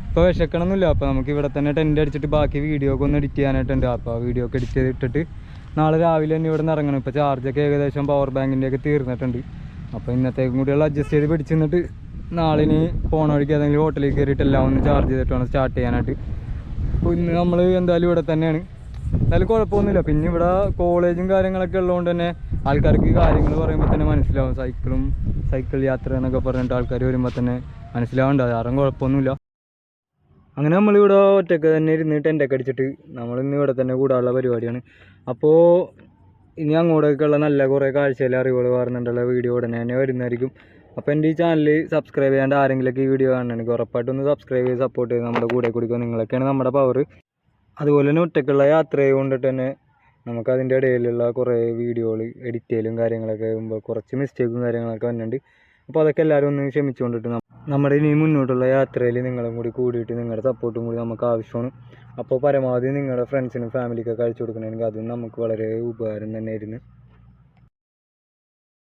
ഇപ്പോൾ വിശക്കണമെന്നില്ല അപ്പോൾ നമുക്ക് ഇവിടെ തന്നെ ടെന്റ് അടിച്ചിട്ട് ബാക്കി വീഡിയോ ഒക്കെ ഒന്ന് എഡിറ്റ് ചെയ്യാനായിട്ടുണ്ട്. അപ്പോൾ ആ വീഡിയോ ഒക്കെ എഡിറ്റ് ചെയ്തിട്ടിട്ട് നാളെ രാവിലെ തന്നെ ഇവിടെ നിന്ന് ഇറങ്ങണം ഇപ്പോൾ ചാർജൊക്കെ ഏകദേശം പവർ ബാങ്കിന്റെ ഒക്കെ തീർന്നിട്ടുണ്ട്. അപ്പോൾ ഇന്നത്തേക്കും കൂടിയുള്ള അഡ്ജസ്റ്റ് ചെയ്ത് പിടിച്ച് നിന്നിട്ട് നാളെ പോണ വഴിക്ക് ഏതെങ്കിലും ഹോട്ടലിൽ കയറിയിട്ട് എല്ലാം ഒന്ന് ചാർജ് ചെയ്തിട്ട് വേണം സ്റ്റാർട്ട് ചെയ്യാനായിട്ട്. അപ്പോൾ ഇന്ന് നമ്മൾ എന്തായാലും ഇവിടെ തന്നെയാണ്. എന്തായാലും കുഴപ്പമൊന്നുമില്ല. പിന്നെ ഇവിടെ കോളേജും കാര്യങ്ങളൊക്കെ ഉള്ളതുകൊണ്ട് തന്നെ ആൾക്കാർക്ക് കാര്യങ്ങൾ പറയുമ്പോൾ തന്നെ മനസ്സിലാവും. സൈക്കിളും സൈക്കിൾ യാത്ര എന്നൊക്കെ പറഞ്ഞിട്ട് ആൾക്കാർ വരുമ്പോൾ തന്നെ മനസ്സിലാവുന്നുണ്ട് അത് കാരണം കുഴപ്പമൊന്നുമില്ല. അങ്ങനെ നമ്മളിവിടെ ഒറ്റയ്ക്ക് തന്നെ ഇരുന്ന് ടെന്റൊക്കെ അടിച്ചിട്ട് നമ്മളിന്ന് ഇവിടെ തന്നെ കൂടാനുള്ള പരിപാടിയാണ്. അപ്പോൾ ഇനി അങ്ങോട്ടേക്കുള്ള നല്ല കുറേ കാഴ്ചയിലെ അറിവുകൾ പറഞ്ഞിട്ടുള്ള വീഡിയോ ഉടനെ തന്നെ വരുന്നതായിരിക്കും. അപ്പോൾ എന്റെ ഈ ചാനൽ സബ്സ്ക്രൈബ് ചെയ്യാണ്ട് ആരെങ്കിലുമൊക്കെ ഈ വീഡിയോ കാണണമെങ്കിൽ ഉറപ്പായിട്ടൊന്ന് സബ്സ്ക്രൈബ് ചെയ്ത് സപ്പോർട്ട് ചെയ്ത് നമ്മുടെ കൂടെ കുടിക്കുക നിങ്ങളൊക്കെയാണ് നമ്മുടെ പവർ അതുപോലെ തന്നെ ഒറ്റയ്ക്കുള്ള യാത്ര കൊണ്ടിട്ട് തന്നെ നമുക്ക് അതിന്റെ ഇടയിലുള്ള കുറേ വീഡിയോകൾ എഡിറ്റ് ചെയ്യലും കാര്യങ്ങളൊക്കെ ആകുമ്പോൾ കുറച്ച് മിസ്റ്റേക്കും കാര്യങ്ങളൊക്കെ വന്നിട്ടുണ്ട്. അപ്പോൾ അതൊക്കെ എല്ലാവരും ഒന്ന് ക്ഷമിച്ചുകൊണ്ടിട്ട് നമ്മുടെ ഇനി മുന്നോട്ടുള്ള യാത്രയിൽ നിങ്ങളും കൂടി കൂടിയിട്ട് നിങ്ങളുടെ സപ്പോർട്ടും കൂടി നമുക്ക് ആവശ്യമാണ്. അപ്പോൾ പരമാവധി നിങ്ങളുടെ ഫ്രണ്ട്സിനും ഫാമിലിക്കൊക്കെ അയച്ചു കൊടുക്കണമെങ്കിൽ അതും നമുക്ക് വളരെ ഉപകാരം തന്നെയായിരുന്നു.